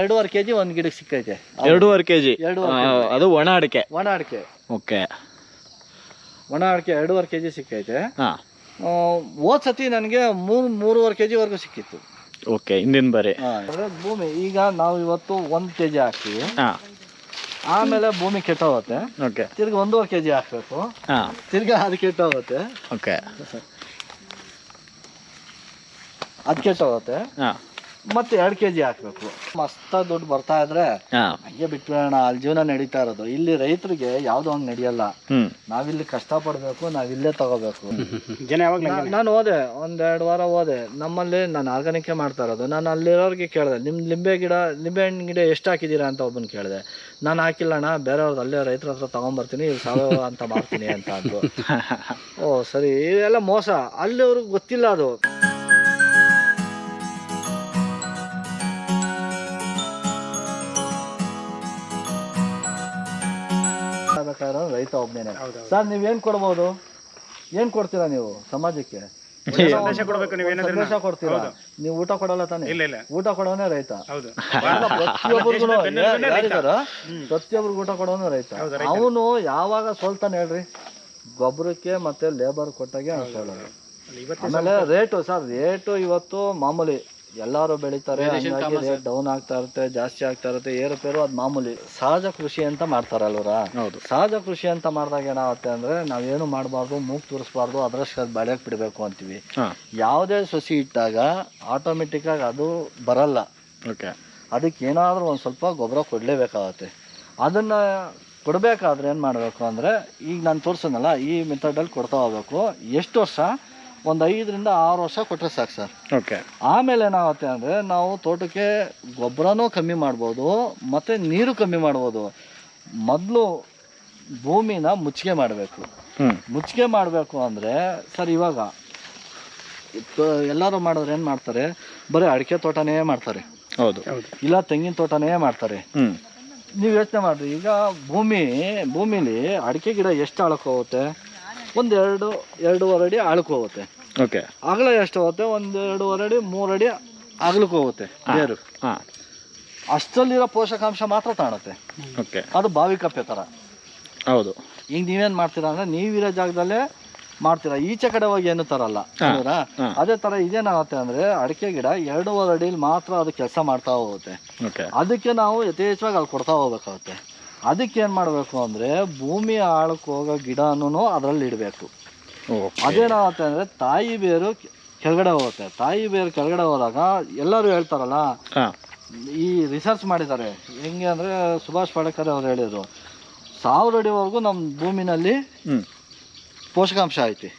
ಎರಡೂವರೆ ಕೆಜಿ ಒಂದ್ ಗಿಡಕ್ಕೆ ಸಿಕ್ಕೈತೆ. ಎರಡೂವರೆ ಕೆಜಿ? ಎರಡೂವರೆ ಅದು ಒಣ ಅಡಿಕೆ? ಒಣ ಅಡಿಕೆ. ಓಕೆ. ಒಣ ಅಡಿಕೆ ಎರಡೂವರೆ ಕೆಜಿ ಸಿಕ್ಕೈತೆ. ಹಾಂ. ಹೋದ್ ಸತಿ ನನಗೆ ಮೂರು ಮೂರುವರೆ ಕೆಜಿ ಜಿವರೆಗೂ ಸಿಕ್ಕಿತ್ತು. ಓಕೆ ಹಿಂದಿನ ಬರೀ. ಭೂಮಿ ಈಗ ನಾವು ಇವತ್ತು ಒಂದ್ ಕೆಜಿ ಹಾಕ್ತೀವಿ. ಹಾಂ. ಆಮೇಲೆ ಭೂಮಿ ಕೆಟ್ಟೋಗುತ್ತೆ. ಓಕೆ. ತಿರ್ಗಿ ಒಂದೂವರೆ ಕೆಜಿ ಹಾಕ್ಬೇಕು. ತಿರ್ಗ ತಿರ್ಗಿ ಅದು ಕೆಟ್ಟೋಗುತ್ತೆ. ಓಕೆ. ಅದು ಕೆಟ್ಟೋಗುತ್ತೆ. ಹಾಂ. ಮತ್ತೆ ಎರಡು ಕೆ ಜಿ ಹಾಕ್ಬೇಕು. ಮಸ್ತ ದುಡ್ಡು ಬರ್ತಾ ಇದ್ರೆ ಹಂಗೆ ಬಿಟ್ಬಿಡೋಣ ಅಲ್ಲಿ ಜೀವನ ನಡೀತಾ ಇರೋದು. ಇಲ್ಲಿ ರೈತರಿಗೆ ಯಾವ್ದು ಹಂಗ್ ನಡೆಯಲ್ಲ. ನಾವಿಲ್ಲಿ ಕಷ್ಟ ಪಡ್ಬೇಕು ನಾವಿಲ್ಲೇ ತಗೋಬೇಕು. ಜನ ಯಾವಾಗ ನಾ- ನಾನು ಹೋದೆ ಒಂದೆರಡು ವಾರ ಹೋದೆ. ನಮ್ಮಲ್ಲಿ ನಾನು ಆರ್ಗಾನಿಕ್ ಮಾಡ್ತಾ ಇರೋದು. ನಾನು ಅಲ್ಲಿರೋರಿಗೆ ಕೇಳಿದೆ ನಿಮ್ ಲಿಂಬೆ ಗಿಡ ಲಿಂಬೆ ಹಣ್ಣು ಗಿಡ ಎಷ್ಟು ಹಾಕಿದೀರಾ ಅಂತ ಒಬ್ಬನ್ ಕೇಳಿದೆ. ನಾನು ಹಾಕಿಲ್ಲಣ್ಣ ಬೇರೆಯವ್ರದ್ದು ಅಲ್ಲೇ ರೈತರ ಹತ್ರ ತಗೊಂಬರ್ತೀನಿ ಇಲ್ಲಿ ಸಾವಯವ ಅಂತ ಮಾಡ್ತೀನಿ ಅಂತ ಅಂದ್ರು. ಓ ಸರಿ ಇದೆಲ್ಲ ಮೋಸ. ಅಲ್ಲಿ ಅವ್ರಿಗೆ ಗೊತ್ತಿಲ್ಲ ಅದು. ಬೇಕಾದ್ರೆ ರೈತ ಒಬ್ಬನೇ ಸರ್ ಏನ್ ಕೊಡ್ಬೋದು? ಏನ್ ಕೊಡ್ತೀರಾ ನೀವು ಸಮಾಜಕ್ಕೆ? ಸಂದೇಶ ನೀವು ಕೊಡ್ತೀರಾ? ಊಟ ಕೊಡಲ್ಲ ತಾನೇ? ಊಟ ಕೊಡೋನೆ ರೈತ. ಹೌದು. ಅಲ್ಲ, ಪ್ರತಿಯೊಬ್ಬರಿಗೂ ದೇಶದ ರೈತ. ಯಾರಿದಾರ ಪ್ರತಿಯೊಬ್ಬರಿಗೂ ಊಟ ಕೊಡೋನು ರೈತ. ಅವನು ಯಾವಾಗ ಸೋಲ್ತಾನೆ ಹೇಳ್ರಿ? ಗೊಬ್ಬರಕ್ಕೆ ಮತ್ತೆ ಲೇಬರ್ ಕೊಟ್ಟಾಗೆ ಸೋಲೋದು ಇವತ್ತು ಆಮೇಲೆ ರೇಟು ಸರ್ ರೇಟು ಇವತ್ತು ಮಾಮೂಲಿ ಎಲ್ಲರೂ ಬೆಳಿತಾರೆ ಹಂಗಾಗಿ ರೇಟ್ ಡೌನ್ ಆಗ್ತಾ ಇರುತ್ತೆ ಜಾಸ್ತಿ ಆಗ್ತಾ ಇರುತ್ತೆ ಏರುಪೇರು ಅದು ಮಾಮೂಲಿ ಸಹಜ ಕೃಷಿ ಅಂತ ಮಾಡ್ತಾರಲ್ವರ ಹೌದು. ಸಹಜ ಕೃಷಿ ಅಂತ ಮಾಡಿದಾಗ ಏನಾಗುತ್ತೆ ಅಂದ್ರೆ ನಾವೇನು ಮಾಡಬಾರ್ದು ಮೂಗ್ ತೋರಿಸ್ಬಾರ್ದು ಅದ್ರಷ್ಟು ಅದು ಬೆಳೆಯಕ್ಕೆ ಬಿಡಬೇಕು ಅಂತೀವಿ. ಯಾವ್ದೇ ಯಾವುದೇ ಸಸಿ ಇಟ್ಟಾಗ ಆಟೋಮೆಟಿಕ್ ಆಗಿ ಅದು ಬರಲ್ಲ. ಓಕೆ. ಅದಕ್ಕೆ ಏನಾದರೂ ಒಂದು ಸ್ವಲ್ಪ ಗೊಬ್ಬರ ಕೊಡಲೇಬೇಕಾಗತ್ತೆ. ಅದನ್ನು ಕೊಡಬೇಕಾದ್ರೆ ಏನು ಮಾಡಬೇಕು ಅಂದರೆ ಈಗ ನಾನು ತೋರಿಸೋನಲ್ಲ ಈ ಮೆಥಡಲ್ಲಿ ಕೊಡ್ತಾ ಹೋಗ್ಬೇಕು. ಎಷ್ಟು ವರ್ಷ ಒಂದು ಐದರಿಂದ ಆರು ವರ್ಷ ಕೊಟ್ಟರೆ ಸಾಕು ಸರ್. ಓಕೆ. ಆಮೇಲೆ ಏನಾಗುತ್ತೆ ಅಂದರೆ ನಾವು ತೋಟಕ್ಕೆ ಗೊಬ್ಬರನೂ ಕಮ್ಮಿ ಮಾಡ್ಬೋದು ಮತ್ತು ನೀರು ಕಮ್ಮಿ ಮಾಡ್ಬೋದು. ಮೊದಲು ಭೂಮಿನ ಮುಚ್ಚಿಗೆ ಮಾಡಬೇಕು. ಮುಚ್ಚಿಗೆ ಮಾಡಬೇಕು ಅಂದರೆ ಸರ್ ಇವಾಗ ಎಲ್ಲರೂ ಮಾಡಿದ್ರೆ ಏನು ಮಾಡ್ತಾರೆ? ಬರೀ ಅಡಿಕೆ ತೋಟನೇ ಮಾಡ್ತಾರೆ. ಹೌದು. ಇಲ್ಲ ತೆಂಗಿನ ತೋಟನೇ ಮಾಡ್ತಾರೆ. ನೀವು ಯೋಚನೆ ಮಾಡಿರಿ ಈಗ ಭೂಮಿ ಭೂಮಿಲಿ ಅಡಿಕೆ ಗಿಡ ಎಷ್ಟು ಆಳಕ್ಕೆ ಹೋಗುತ್ತೆ? ಒಂದು ಎರಡು ಎರಡೂವರೆ ಅಡಿ ಆಳಕ್ಕೆ ಹೋಗುತ್ತೆ. ಓಕೆ. ಅಗಲ ಎಷ್ಟು ಹೋಗುತ್ತೆ? ಒಂದು ಎರಡೂವರೆ ಅಡಿ ಮೂರು ಅಡಿ ಅಗಲಕ್ಕೆ ಹೋಗುತ್ತೆ. ಬೇರು. ಹಾಂ. ಅಷ್ಟರಲ್ಲಿರೋ ಪೋಷಕಾಂಶ ಮಾತ್ರ ತಾಣುತ್ತೆ ಓಕೆ. ಅದು ಬಾವಿ ಕಪ್ಪೆ ಥರ ಹೌದು. ಈಗ ನೀವೇನು ಮಾಡ್ತೀರಾ ಅಂದರೆ ನೀವಿರೋ ಜಾಗದಲ್ಲೇ ಮಾಡ್ತೀರಾ. ಈಚೆ ಕಡೆ ಹೋಗಿ ಏನು ತರಲ್ಲ. ಹೌದಾ? ಅದೇ ತರ ಇದೇನಾಗುತ್ತೆ ಅಂದ್ರೆ ಅಡಿಕೆ ಗಿಡ ಎರಡೂವರೆ ಅಡಿಲಿ ಮಾತ್ರ ಅದು ಕೆಲಸ ಮಾಡ್ತಾ ಹೋಗುತ್ತೆ. ಅದಕ್ಕೆ ನಾವು ಯಥೇಚ್ಛವಾಗಿ ಅಲ್ಲಿ ಕೊಡ್ತಾ ಹೋಗ್ಬೇಕಾಗುತ್ತೆ. ಅದಕ್ಕೆ ಏನು ಮಾಡಬೇಕು ಅಂದರೆ ಭೂಮಿ ಆಳಕ್ಕೆ ಹೋಗೋ ಗಿಡನೂ ಅದರಲ್ಲಿ ಇಡಬೇಕು. ಅದೇನಾಗುತ್ತೆ ಅಂದರೆ ತಾಯಿ ಬೇರು ಕೆಳಗಡೆ ಹೋಗುತ್ತೆ. ತಾಯಿ ಬೇರು ಕೆಳಗಡೆ ಹೋದಾಗ ಎಲ್ಲರೂ ಹೇಳ್ತಾರಲ್ಲ ಈ ರಿಸರ್ಚ್ ಮಾಡಿದ್ದಾರೆ. ಹೆಂಗೆ ಅಂದರೆ ಸುಭಾಷ್ ಪಾಡೇಕರ್ ಅವ್ರು ಹೇಳಿದರು ಸಾವಿರ ಅಡಿವರೆಗೂ ನಮ್ಮ ಭೂಮಿನಲ್ಲಿ ಪೋಷಕಾಂಶ ಐತಿ.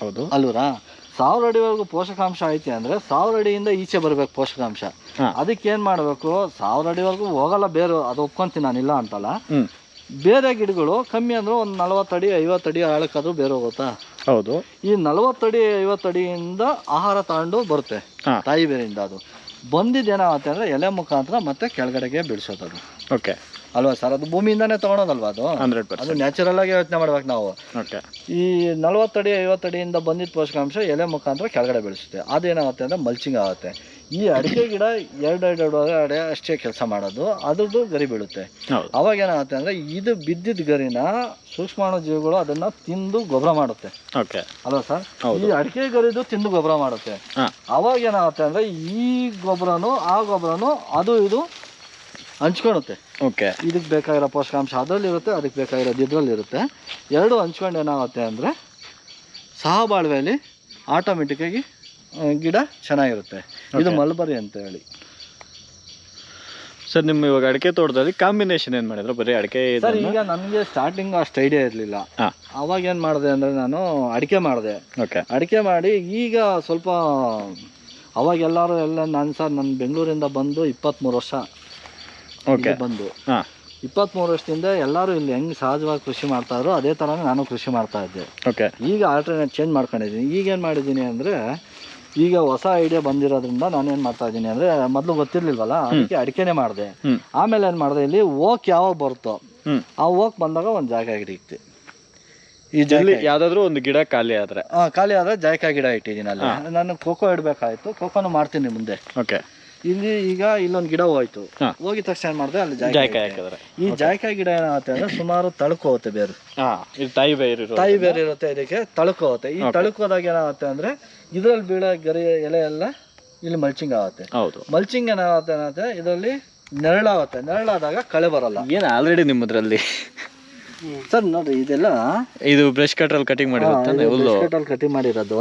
ಹೌದು. ಅಲ್ವರಾ ಸಾವಿರ ಅಡಿವರೆಗೂ ಪೋಷಕಾಂಶ ಐತೆ ಅಂದರೆ ಸಾವಿರ ಅಡಿಯಿಂದ ಈಚೆ ಬರಬೇಕು ಪೋಷಕಾಂಶ. ಅದಕ್ಕೆ ಏನು ಮಾಡಬೇಕು? ಸಾವಿರ ಅಡಿವರೆಗೂ ಹೋಗಲ್ಲ ಬೇರೆ ಅದು ಒಪ್ಕೊಂತೀನಿ ನಾನಿಲ್ಲ ಅಂತಲ್ಲ. ಬೇರೆ ಗಿಡಗಳು ಕಮ್ಮಿ ಅಂದ್ರೆ ಒಂದು ನಲವತ್ತಡಿ ಐವತ್ತಡಿ ಆಳಕ್ಕಾದ್ರೂ ಬೇರೆ ಹೋಗುತ್ತಾ? ಹೌದು. ಈ ನಲವತ್ತಡಿ ಐವತ್ತಡಿಯಿಂದ ಆಹಾರ ತಗೊಂಡು ಬರುತ್ತೆ ತಾಯಿ ಬೇರಿಂದ ಅದು. ಬಂದಿದ್ದು ಏನಾಗುತ್ತೆ ಅಂದರೆ ಎಲೆ ಮುಖಾಂತರ ಮತ್ತೆ ಕೆಳಗಡೆಗೆ ಬಿಡಿಸೋದು ಅದು. ಓಕೆ. ಅಲ್ವಾ ಸರ್? ಅದು ಭೂಮಿಯಿಂದಾನೇ ತಗೊಳೋದಲ್ವಾ ಅದು? ಹಂಡ್ರೆಡ್ ಅದು ನ್ಯಾಚುರಲ್ ಆಗಿ ಯೋಚನೆ ಮಾಡ್ಬೇಕು ನಾವು. ಓಕೆ. ಈ ನಲವತ್ತಡಿ ಐವತ್ತಡಿಯಿಂದ ಬಂದಿದ್ದ ಪೋಷಕಾಂಶ ಎಲೆ ಮುಖಾಂತರ ಕೆಳಗಡೆ ಬೆಳೆಸುತ್ತೆ. ಅದೇನಾಗುತ್ತೆ ಅಂದರೆ ಮಲ್ಚಿಂಗ್ ಆಗುತ್ತೆ. ಈ ಅಡಿಕೆ ಗಿಡ ಎರಡು ಎರಡು ಅಡೆ ಅಷ್ಟೇ ಕೆಲಸ ಮಾಡೋದು. ಅದ್ರದ್ದು ಗರಿ ಬೀಳುತ್ತೆ. ಅವಾಗ ಏನಾಗುತ್ತೆ ಅಂದರೆ ಇದು ಬಿದ್ದಿದ್ದ ಗರಿನ ಸೂಕ್ಷ್ಮಾಣು ಜೀವಿಗಳು ಅದನ್ನು ತಿಂದು ಗೊಬ್ಬರ ಮಾಡುತ್ತೆ. ಓಕೆ. ಅಲ್ವಾ ಸರ್. ಈ ಅಡಿಕೆ ಗರಿದು ತಿಂದು ಗೊಬ್ಬರ ಮಾಡುತ್ತೆ. ಅವಾಗ ಏನಾಗುತ್ತೆ ಅಂದರೆ ಈ ಗೊಬ್ಬರನು ಆ ಗೊಬ್ಬರನು ಅದು ಇದು ಹಂಚ್ಕೊಳುತ್ತೆ. ಓಕೆ. ಇದಕ್ಕೆ ಬೇಕಾಗಿರೋ ಪೋಷಕಾಂಶ ಅದರಲ್ಲಿರುತ್ತೆ ಅದಕ್ಕೆ ಬೇಕಾಗಿರೋದು ಇದರಲ್ಲಿರುತ್ತೆ ಎರಡು ಹಂಚ್ಕೊಂಡು ಏನಾಗುತ್ತೆ ಅಂದರೆ ಸಹಬಾಳ್ವೆಯಲ್ಲಿ ಆಟೋಮೆಟಿಕ್ಕಾಗಿ ಗಿಡ ಚೆನ್ನಾಗಿರುತ್ತೆ. ಇದು ಮಲ್ಬರಿ ಅಂತ ಹೇಳಿ. ಸರ್ ನಿಮ್ಮ ಇವಾಗ ಅಡಿಕೆ ತೋಟದಲ್ಲಿ ಕಾಂಬಿನೇಷನ್ ಏನು ಮಾಡಿದ್ರು? ಬರೀ ಅಡಿಕೆ ಸರ್ ಈಗ ನನಗೆ ಸ್ಟಾರ್ಟಿಂಗ್ ಅಷ್ಟು ಐಡಿಯಾ ಇರಲಿಲ್ಲ. ಅವಾಗ ಏನು ಮಾಡಿದೆ ಅಂದರೆ ನಾನು ಅಡಿಕೆ ಮಾಡಿದೆ. ಓಕೆ. ಅಡಿಕೆ ಮಾಡಿ ಈಗ ಸ್ವಲ್ಪ ಅವಾಗ ಎಲ್ಲರೂ ಎಲ್ಲ ನಾನು ಸರ್ ನಾನು ಬೆಂಗಳೂರಿಂದ ಬಂದು ಇಪ್ಪತ್ತ್ಮೂರು ವರ್ಷ ಓಕೆ ಬಂದು. ಹಾಂ. ಇಪ್ಪತ್ತ್ಮೂರು ವರ್ಷದಿಂದ ಎಲ್ಲರೂ ಇಲ್ಲಿ ಹೆಂಗೆ ಸಹಜವಾಗಿ ಕೃಷಿ ಮಾಡ್ತಾ ಇದ್ರು ಅದೇ ತರ ನಾನು ಕೃಷಿ ಮಾಡ್ತಾ ಇದ್ದೆ. ಓಕೆ ಈಗ ಆಲ್ಟರ್ನೇಟ್ ಚೇಂಜ್ ಮಾಡ್ಕೊಂಡಿದ್ದೀನಿ ಈಗೇನು ಮಾಡಿದ್ದೀನಿ ಅಂದರೆ ಈಗ ಹೊಸ ಐಡಿಯಾ ಬಂದಿರೋದ್ರಿಂದ ನಾನು ಏನ್ ಮಾಡ್ತಾ ಇದ್ದೀನಿ ಅಂದ್ರೆ ಮೊದಲು ಗೊತ್ತಿರ್ಲಿಲ್ವಲ್ಲ? ಅದಕ್ಕೆ ಅಡಿಕೆನೇ ಮಾಡಿದೆ. ಆಮೇಲೆ ಏನು ಮಾಡಿದೆ ಇಲ್ಲಿ ಓಕ್ ಯಾವಾಗ ಬರುತ್ತೋ ಆ ಓಕ್ ಬಂದಾಗ ಒಂದು ಜಾಗ ಹಿಡಿಯುತ್ತೆ ಈ ಜಲ್ಲಿ ಯಾವ್ದಾದ್ರು ಒಂದು ಗಿಡ ಖಾಲಿ ಆದರೆ. ಖಾಲಿ ಆದ್ರೆ ಜಾಯ್ಕಾ ಗಿಡ ಇಟ್ಟಿದ್ದೀನಿ ಅಲ್ಲಿ. ನಾನು ಕೋಕೋ ಇಡಬೇಕಾಯಿತು. ಖೋಖೋನು ಮಾಡ್ತೀನಿ ಮುಂದೆ. ಓಕೆ ಇಲ್ಲಿ ಈಗ ಇಲ್ಲೊಂದು ಗಿಡ ಹೋಯ್ತು. ಹೋಗಿದ ತಕ್ಷಣ ಏನ್ ಮಾಡಿದೆ ಅಲ್ಲಿ ಜಾಯ್ಕಾಯಿ. ಹಾಕಿದ್ರೆ. ಈ ಜಾಯ್ಕಾಯಿ ಗಿಡ ಏನಾಗುತ್ತೆ ಅಂದ್ರೆ ಸುಮಾರು ತಳ್ಕೊ ಹೋಗುತ್ತೆ ಬೇರು. ತಾಯಿ ಬೇರು. ತಾಯಿ ಬೇರೆ ಇರುತ್ತೆ ಇದಕ್ಕೆ ತಳ್ಕೊ ಹೋಗುತ್ತೆ. ಈ ತಳ್ಕೋದಾಗ ಏನಾಗುತ್ತೆ ಅಂದ್ರೆ ಇದ್ರಲ್ಲಿ ಬೀಳೋ ಗರಿ ಎಲೆ ಎಲ್ಲ ಇಲ್ಲಿ ಮಲ್ಚಿಂಗ್ ಆಗುತ್ತೆ. ಹೌದು. ಮಲ್ಚಿಂಗ್ ಏನಾಗುತ್ತೆ ಏನಾಗುತ್ತೆ ಇದರಲ್ಲಿ ನೆರಳಾಗುತ್ತೆ. ನೆರಳಾದಾಗ ಕಳೆ ಬರಲ್ಲ. ಏನು ಆಲ್ರೆಡಿ ನಿಮ್ಮದ್ರಲ್ಲಿ? ಸರ್ ನೋಡ್ರಿ ಇದೆಲ್ಲ ಇದು ಬ್ರಷ್ ಅಲ್ಲಿ ಕಟಿಂಗ್ ಮಾಡಿರುತ್ತೆ ಹುಲ್ಲು. ಕಟಿಂಗ್ ಮಾಡಿರೋದು.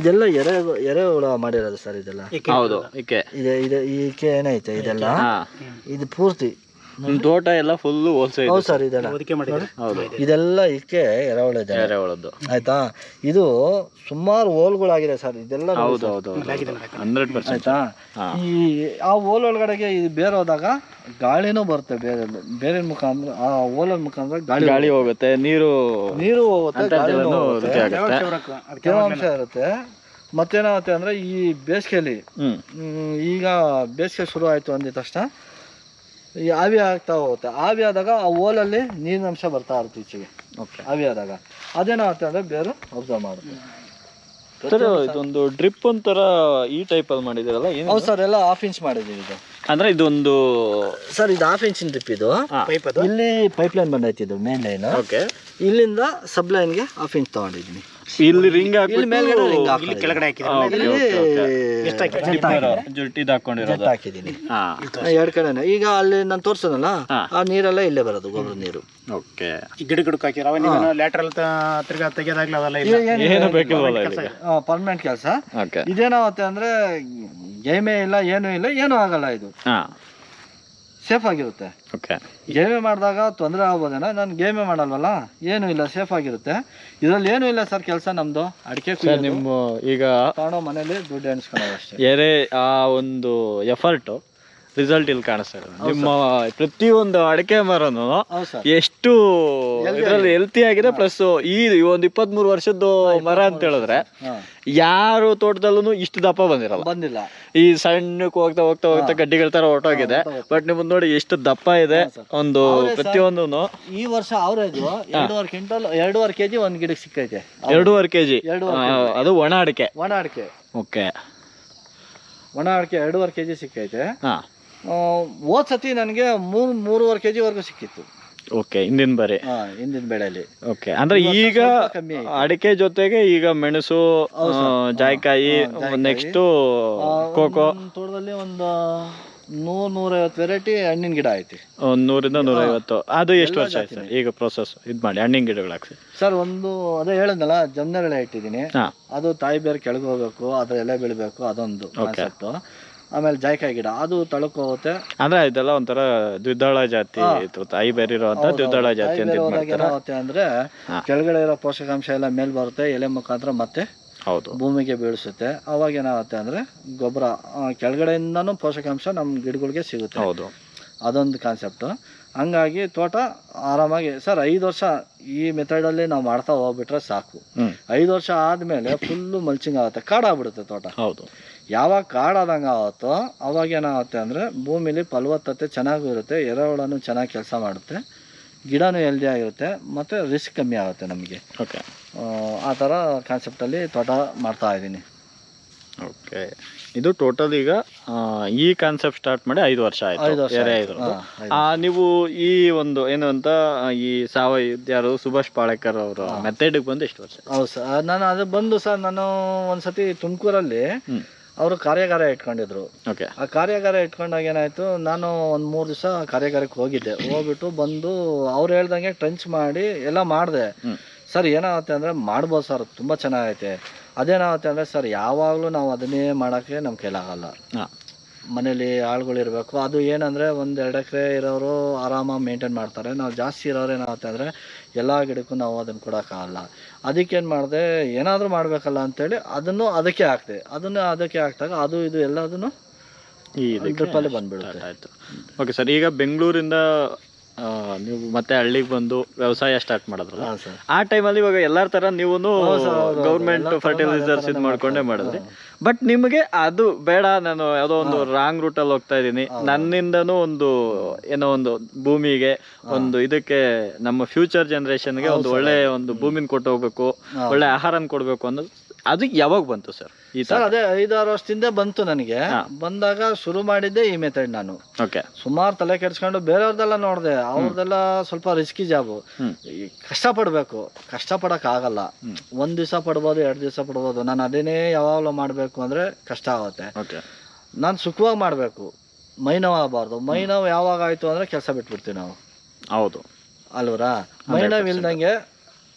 ಇದೆಲ್ಲ ಎರೆ ಎರೆ ಹುಳ ಮಾಡಿರೋದು ಸರ್ ಇದೆಲ್ಲ. ಹೌದು ಈಕೆ ಇದೆ ಇದೆ ಈಕೆ ಏನೈತೆ ಇದೆಲ್ಲ? ಇದು ಪೂರ್ತಿ ನಿಮ್ ತೋಟ ಎಲ್ಲ ಫುಲ್ ಹೋಲ್ಸೇಲ್ ಹೌದು ಸರ್ ಇದೆಲ್ಲ. ಹೌದು. ಇದೆಲ್ಲ ಇಕ್ಕೆ ಎರೆಹುಳ ಇದೆ. ಎರೆಹುಳದ್ದು ಆಯ್ತಾ? ಇದು ಸುಮಾರು ಹೋಲ್ಗಳಾಗಿದೆ ಸರ್ ಇದೆಲ್ಲ ಹೌದು ಹೌದು ಹಂಡ್ರೆಡ್ ಪರ್ಸೆಂಟ್. ಆಯ್ತಾ? ಈ ಆ ಹೋಲ್ ಒಳಗಡೆಗೆ ಇದು ಬೇರೆ ಹೋದಾಗ ಗಾಳಿನೂ ಬರುತ್ತೆ ಬೇರೆ ಬೇರೆ ಮುಖಾಂತರ ಆ ಹೋಲ್ ಮುಖಾಂತರ ಗಾಳಿ ಗಾಳಿ ಹೋಗುತ್ತೆ. ನೀರು ನೀರು ಹೋಗುತ್ತೆ ತೇವಾಂಶ ಇರುತ್ತೆ. ಮತ್ತೇನಾಗುತ್ತೆ ಅಂದ್ರೆ ಈ ಬೇಸಿಗೆಯಲ್ಲಿ ಹ್ಮ್. ಹ್ಮ್, ಈಗ ಬೇಸಿಗೆ ಶುರು ಆಯ್ತು ಅಂದಿದ ತಕ್ಷಣ ಈ ಆವಿ ಆಗ್ತಾ ಹೋಗುತ್ತೆ. ಆವಿ ಆದಾಗ ಆ ಓಲಲ್ಲಿ ನೀರಿನ ಅಂಶ ಬರ್ತಾ ಇರುತ್ತೆ ಈಚೆಗೆ. ಓಕೆ ಆವಿ ಆದಾಗ. ಅದೇನಾಗುತ್ತೆ ಅಂದ್ರೆ ಬೇರೆ ಅಬ್ಸರ್ವ್ ಮಾಡುತ್ತೆ. ಸರ್ ಇದೊಂದು ಡ್ರಿಪ್ ಒಂಥರ ಈ ಟೈಪ್ ಅಲ್ಲಿ ಮಾಡಿದಿರಲ್ಲ ಏನು ಹೌದು ಸರ್ ಎಲ್ಲ ಹಾಫ್ ಇಂಚ್ ಮಾಡಿದ್ದೀವಿ ಇದು. ಅಂದ್ರೆ ಇದೊಂದು ಸರ್ ಇದು ಹಾಫ್ ಇಂಚಿನ ಡ್ರಿಪ್ ಇದು. ಪೈಪ್ ಅದು? ಇಲ್ಲಿ ಪೈಪ್ ಲೈನ್ ಬಂದೈತಿ ಇದು ಮೇನ್ ಲೈನ್ ಓಕೆ ಇಲ್ಲಿಂದ ಸಬ್ ಲೈನ್ಗೆ ಹಾಫ್ ಇಂಚ್ ತಗೊಂಡಿದ್ದೀನಿ. ಇಲ್ಲಿ ರಿಂಗ್ ಇಲ್ಲಿ ಮೇಲ್ಗಡೆ ರಿಂಗ್ ಇಲ್ಲಿ ಕೆಳಗಡೆ ಹಾಕಿದ್ರೆ ಜುಟ್ಟಿ ಹಾಕೊಂಡಿರೋದು. ಹಾಕಿದ್ದೀನಿ. ಹಾ. ಎರಡು ಕಡೆನೆ. ಈಗ ಅಲ್ಲಿ ನಾನು ತೋರ್ಸೋದಲ್ಲ ಹಾ. ಆ ನೀರೆಲ್ಲ ಇಲ್ಲೇ ಬರೋದು ಗೊಬ್ಬರ ನೀರು. ಓಕೆ. ಈ ಗಿಡ ಗಿಡಕ್ಕೆ ಹಾಕಿರ ಅವ ಲ್ಯಾಟ್ರಲ್ ತಿರ್ಗಾ ತೆಗೆದಾಗ್ಲಿ ಅವೆಲ್ಲ ಇಲ್ಲ? ಏನು ಬೇಕಿಲ್ವಲ್ಲ ಇಲ್ಲಿ ಪರ್ಮನೆಂಟ್ ಕೆಲಸ. ಓಕೆ. ಇದೇನಾಗುತ್ತೆ ಅಂದ್ರೆ ಗೇಮೇ ಇಲ್ಲ ಏನೂ ಇಲ್ಲ ಏನೂ ಆಗಲ್ಲ ಇದು. ಹಾ. ಸೇಫ್ ಆಗಿರುತ್ತೆ. ಓಕೆ ಗೇಮೆ ಮಾಡಿದಾಗ ತೊಂದರೆ ಆಗ್ಬೋದೇನೋ ನಾನು ಗೇಮೆ ಮಾಡಲ್ವಲ್ಲ? ಏನು ಇಲ್ಲ ಸೇಫ್ ಆಗಿರುತ್ತೆ. ಇದರಲ್ಲಿ ಏನು ಇಲ್ಲ ಸರ್ ಕೆಲಸ ನಮ್ದು. ಅಡಿಕೆ ನಿಮ್ಮ ಈಗ ತಗೊಂಡೋ ಮನೇಲಿ ದುಡ್ಡು ಎಣಿಸ್ಕೊಳ್ಳೋದು ಅಷ್ಟೇ. ಎರೆ ಆ ಒಂದು ಎಫರ್ಟು ರಿಸಲ್ಟ್ ಇಲ್ಲಿ ಕಾಣಿಸ್ತಾ ಇದೆ ನಿಮ್ಮ ಪ್ರತಿಯೊಂದು ಅಡಿಕೆ ಮರನು ಎಷ್ಟು ಇದರಲ್ಲಿ ಹೆಲ್ತಿ ಆಗಿದೆ ಪ್ಲಸ್ ಈ ಒಂದು ಇಪ್ಪತ್ಮೂರು ವರ್ಷದ್ದು ಮರ ಅಂತ ಹೇಳಿದ್ರೆ ಯಾರು ತೋಟದಲ್ಲೂ ಇಷ್ಟು ದಪ್ಪ ಬಂದಿರಲ್ಲ. ಬಂದಿಲ್ಲ. ಈ ಸಣ್ಣಕ್ಕೆ ಹೋಗ್ತಾ ಹೋಗ್ತಾ ಹೋಗ್ತಾ ಗಡ್ಡಿಗಳ ತರ ಹೊರಟೋಗಿದೆ. ಬಟ್ ನಿಮ್ಮದು ನೋಡಿ ಎಷ್ಟು ದಪ್ಪ ಇದೆ ಒಂದು ಪ್ರತಿಯೊಂದು ಈ ವರ್ಷ ಅವರೇಜ್ ಎರಡೂವರೆ ಕ್ವಿಂಟಲ್ ಎರಡೂವರೆ ಕೆಜಿ ಒಂದ್ ಗಿಡಕ್ಕೆ ಸಿಕ್ಕೈತೆ. ಎರಡೂವರೆ ಕೆಜಿ? ಅದು ಒಣ ಅಡಿಕೆ. ಒಣ ಅಡಿಕೆ. ಓಕೆ. ಒಣ ಅಡಿಕೆ ಎರಡೂವರೆ ಕೆಜಿ ಸಿಕ್ಕೈತೆ. ಹೋದ್ ಸತಿ ನನಗೆ ಮೂರು ಮೂರುವರೆ ಕೆ ಜಿವರೆಗೂ ಸಿಕ್ಕಿತ್ತು. ಓಕೆ ಹಿಂದಿನ ಬಾರಿ. ಹಾ ಹಿಂದಿನ ಬೆಳೆಯಲ್ಲಿ. ಓಕೆ ಅಂದ್ರೆ ಈಗ ಸ್ವಲ್ಪ ಕಮ್ಮಿ ಆಯ್ತು. ಅಡಿಕೆ ಜೊತೆಗೆ ಈಗ ಮೆಣಸು ಜಾಯಿಕಾಯಿ ಜಾಯ್ಕಾಯಿ. Next cocoa. ತೋಟದಲ್ಲಿ ಒಂದು ನೂರ್ ನೂರೈವತ್ತು ವೆರೈಟಿ ಹಣ್ಣಿನ ಗಿಡ ಐತಿ. ಒಂದ್ ನೂರಿಂದ ನೂರೈವತ್ತು. ಅದು ಎಷ್ಟು ವರ್ಷ ಆಯ್ತು ಸರ್? ಈಗ ಪ್ರೊಸೆಸ್ ಇದು ಮಾಡಿ ಹಣ್ಣಿನ ಗಿಡಗಳು ಹಾಕ್ಸಿ. ಸರ್ ಒಂದು ಅದೇ ಹೇಳಿದ್ನಲ್ಲ ಜಮ್ನೆರಳೆ ಇಟ್ಟಿದ್ದೀನಿ. ಹಾ. ಅದು ತಾಯಿ ಬೇರೆ ಕೆಳಗೆ ಹೋಗ್ಬೇಕು ಅದ್ರ ಎಲೆ ಬೆಳಿಬೇಕು ಅದೊಂದು ಕಾನ್ಸೆಪ್ಟ್ ಆಮೇಲೆ ಜಾಯಿಕಾಯಿ ಗಿಡ. ಅದು ತಳಕ್ ಹೋಗುತ್ತೆ ಅಂದ್ರೆ ಇದೆಲ್ಲ ಒಂಥರ ದ್ವಿದಳ ಜಾತಿ ಇದು ತಾಯಿ ಬೇರೆ ಇರುವಂತ ದ್ವಿದಳ ಜಾತಿ ಅಂತ ಏನಾಗುತ್ತೆ ಅಂದ್ರೆ. ಕೆಳಗಡೆ ಇರೋ ಪೋಷಕಾಂಶ ಎಲ್ಲ ಮೇಲ್ ಬರುತ್ತೆ ಎಲೆ ಮುಖಾಂತರ ಮತ್ತೆ ಹೌದು. ಭೂಮಿಗೆ ಬೀಳಿಸುತ್ತೆ. ಅವಾಗ ಏನಾಗುತ್ತೆ ಅಂದ್ರೆ ಗೊಬ್ಬರ ಕೆಳಗಡೆಯಿಂದನೂ ಪೋಷಕಾಂಶ ನಮ್ಮ ಗಿಡಗಳಿಗೆ ಸಿಗುತ್ತೆ. ಹೌದು. ಅದೊಂದು ಕಾನ್ಸೆಪ್ಟ್ ಹಂಗಾಗಿ ತೋಟ ಆರಾಮಾಗಿ ಸರ್ ಐದು ವರ್ಷ ಈ ಮೆಥಡಲ್ಲಿ ನಾವು ಮಾಡ್ತಾ ಹೋಗ್ಬಿಟ್ರೆ ಸಾಕು. ಐದು ವರ್ಷ ಆದಮೇಲೆ ಫುಲ್ಲು ಮಲ್ಚಿಂಗ್ ಆಗುತ್ತೆ. ಕಾಡಾಗ್ಬಿಡುತ್ತೆ ತೋಟ. ಹೌದು. ಯಾವಾಗ ಕಾಡಾದಂಗೆ ಆಗುತ್ತೋ ಅವಾಗ ಏನಾಗುತ್ತೆ ಅಂದರೆ ಭೂಮಿಲಿ ಫಲವತ್ತತೆ ಚೆನ್ನಾಗೂ ಇರುತ್ತೆ ಎರೆಹುಳನು ಚೆನ್ನಾಗಿ ಕೆಲಸ ಮಾಡುತ್ತೆ ಗಿಡನೂ ಹೆಲ್ದಿ ಆಗಿರುತ್ತೆ ಮತ್ತು ರಿಸ್ಕ್ ಕಮ್ಮಿ ಆಗುತ್ತೆ ನಮಗೆ. ಓಕೆ ಆ ಥರ ಕಾನ್ಸೆಪ್ಟಲ್ಲಿ ತೋಟ ಮಾಡ್ತಾ ಇದ್ದೀನಿ. ಓಕೆ ಇದು ಟೋಟಲ್ ಈಗ ಈ ಕಾನ್ಸೆಪ್ಟ್ ಸ್ಟಾರ್ಟ್ ಮಾಡಿ ಐದು ವರ್ಷ ಆಯ್ತು. ಐದು ನೀವು ಈ ಒಂದು ಏನು ಅಂತ ಈ ಸಾವಯವ ಯಾರು ಸುಭಾಷ್ ಪಾಳೇಕರ್ ಅವರ ಮೆಥಡಿಗೆ ಬಂದು ಎಷ್ಟು ವರ್ಷ ಹೌದು ಸರ್. ನಾನು ಅದು ಬಂದು ಸರ್ ನಾನು ಒಂದ್ಸತಿ ತುಮಕೂರಲ್ಲಿ ಅವರು ಕಾರ್ಯಾಗಾರ ಇಟ್ಕೊಂಡಿದ್ರು. ಓಕೆ. ಆ ಕಾರ್ಯಾಗಾರ ಇಟ್ಕೊಂಡಾಗ ಏನಾಯ್ತು ನಾನು ಒಂದು ಮೂರು ದಿವಸ ಕಾರ್ಯಾಗಾರಕ್ಕೆ ಹೋಗಿದ್ದೆ. ಹೋಗ್ಬಿಟ್ಟು ಬಂದು ಅವ್ರು ಹೇಳ್ದಂಗೆ ಟ್ರಂಚ್ ಮಾಡಿ ಎಲ್ಲ ಮಾಡಿದೆ. ಸರ್ ಏನಾಗುತ್ತೆ ಅಂದರೆ ಮಾಡ್ಬೋದು ಸರ್ ತುಂಬ ಚೆನ್ನಾಗೈತೆ. ಅದೇನಾಗುತ್ತೆ ಅಂದರೆ ಸರ್ ಯಾವಾಗಲೂ ನಾವು ಅದನ್ನೇ ಮಾಡೋಕ್ಕೆ ನಮ್ಮ ಕೈಲಾಗಲ್ಲ ಮನೇಲಿ ಆಳುಗಳಿರಬೇಕು ಅದು ಏನಂದರೆ ಒಂದು ಎರಡು ಎಕರೆ ಇರೋರು ಆರಾಮಾಗಿ ಮೇಂಟೈನ್ ಮಾಡ್ತಾರೆ. ನಾವು ಜಾಸ್ತಿ ಇರೋರು ಏನಾಗುತ್ತೆ ಅಂದರೆ ಎಲ್ಲ ಗಿಡಕ್ಕೂ ನಾವು ಅದನ್ನು ಕೊಡೋಕ್ಕಾಗಲ್ಲ. ಅದಕ್ಕೇನು ಮಾಡಿದೆ ಏನಾದರೂ ಮಾಡಬೇಕಲ್ಲ ಅಂಥೇಳಿ ಅದನ್ನು ಅದಕ್ಕೆ ಹಾಕ್ದೆ. ಅದನ್ನು ಅದಕ್ಕೆ ಹಾಕಿದಾಗ ಅದು ಇದು ಎಲ್ಲದನ್ನು ಈ ಬಂದ್ಬಿಡುತ್ತೆ. ಆಯಿತು. ಓಕೆ ಸರ್ ಈಗ ಬೆಂಗಳೂರಿಂದ ನೀವು ಮತ್ತೆ ಹಳ್ಳಿಗೆ ಬಂದು ವ್ಯವಸಾಯ ಸ್ಟಾರ್ಟ್ ಮಾಡಿದ್ರಲ್ಲ? ಆ ಟೈಮಲ್ಲಿ ಇವಾಗ ಎಲ್ಲರ ತರ ನೀವು. ಗೌರ್ಮೆಂಟ್ ಫರ್ಟಿಲೈಸರ್ಸ್ ಇದು ಮಾಡ್ಕೊಂಡೇ ಮಾಡಿದ್ರಿ. ಬಟ್ ನಿಮಗೆ ಅದು ಬೇಡ ನಾನು ಯಾವುದೋ ಒಂದು ರಾಂಗ್ ರೂಟ್ ಅಲ್ಲಿ ಹೋಗ್ತಾ ಇದ್ದೀನಿ. ನನ್ನಿಂದನು ನನ್ನಿಂದನೂ ಒಂದು ಏನೋ ಒಂದು ಭೂಮಿಗೆ ಒಂದು ಇದಕ್ಕೆ ನಮ್ಮ ಫ್ಯೂಚರ್ ಜನರೇಷನ್ಗೆ ಒಂದು ಒಳ್ಳೆ ಒಂದು ಭೂಮಿನ ಕೊಟ್ಟು ಹೋಗ್ಬೇಕು ಒಳ್ಳೆ ಆಹಾರನ ಕೊಡ್ಬೇಕು ಅನ್ನೋದು ಅದು ಯಾವಾಗ ಬಂತು ಸರ್? ಈ ಸರ್ ಅದೇ ಐದಾರು ವರ್ಷದಿಂದ ಬಂತು ನನಗೆ. ಬಂದಾಗ ಶುರು ಮಾಡಿದ್ದೆ ಈ ಮೆಥಡ್ ನಾನು. ಓಕೆ. ಸುಮಾರು ತಲೆ ಕೆಡಿಸ್ಕೊಂಡು ಬೇರೆಯವ್ರದೆಲ್ಲ ನೋಡಿದೆ. ಅವ್ರದೆಲ್ಲ ಸ್ವಲ್ಪ ರಿಸ್ಕಿ ಜಾಬು. ಕಷ್ಟಪಡಬೇಕು. ಕಷ್ಟಪಡೋಕ್ಕಾಗಲ್ಲ ಆಗಲ್ಲ. ಒಂದ್ ದಿವಸ ಪಡ್ಬೋದು ಎರಡು ದಿವಸ ಪಡ್ಬೋದು. ನಾನು ಅದೇನೇ ಯಾವಾಗಲೂ ಮಾಡಬೇಕು ಅಂದ್ರೆ ಕಷ್ಟ ಆಗುತ್ತೆ. ಓಕೆ. ನಾನು ಸುಖವಾಗಿ ಮಾಡಬೇಕು. ಮೈ ನೋವು ಆಗಬಾರ್ದು. ಮೈ ನೋವು ಯಾವಾಗ ಆಯ್ತು ಅಂದ್ರೆ ಕೆಲಸ ಬಿಟ್ಬಿಡ್ತೀವಿ ನಾವು. ಹೌದು. ಅಲ್ವರಾ? ಮೈ ನೋವು ಇಲ್ದಂಗೆ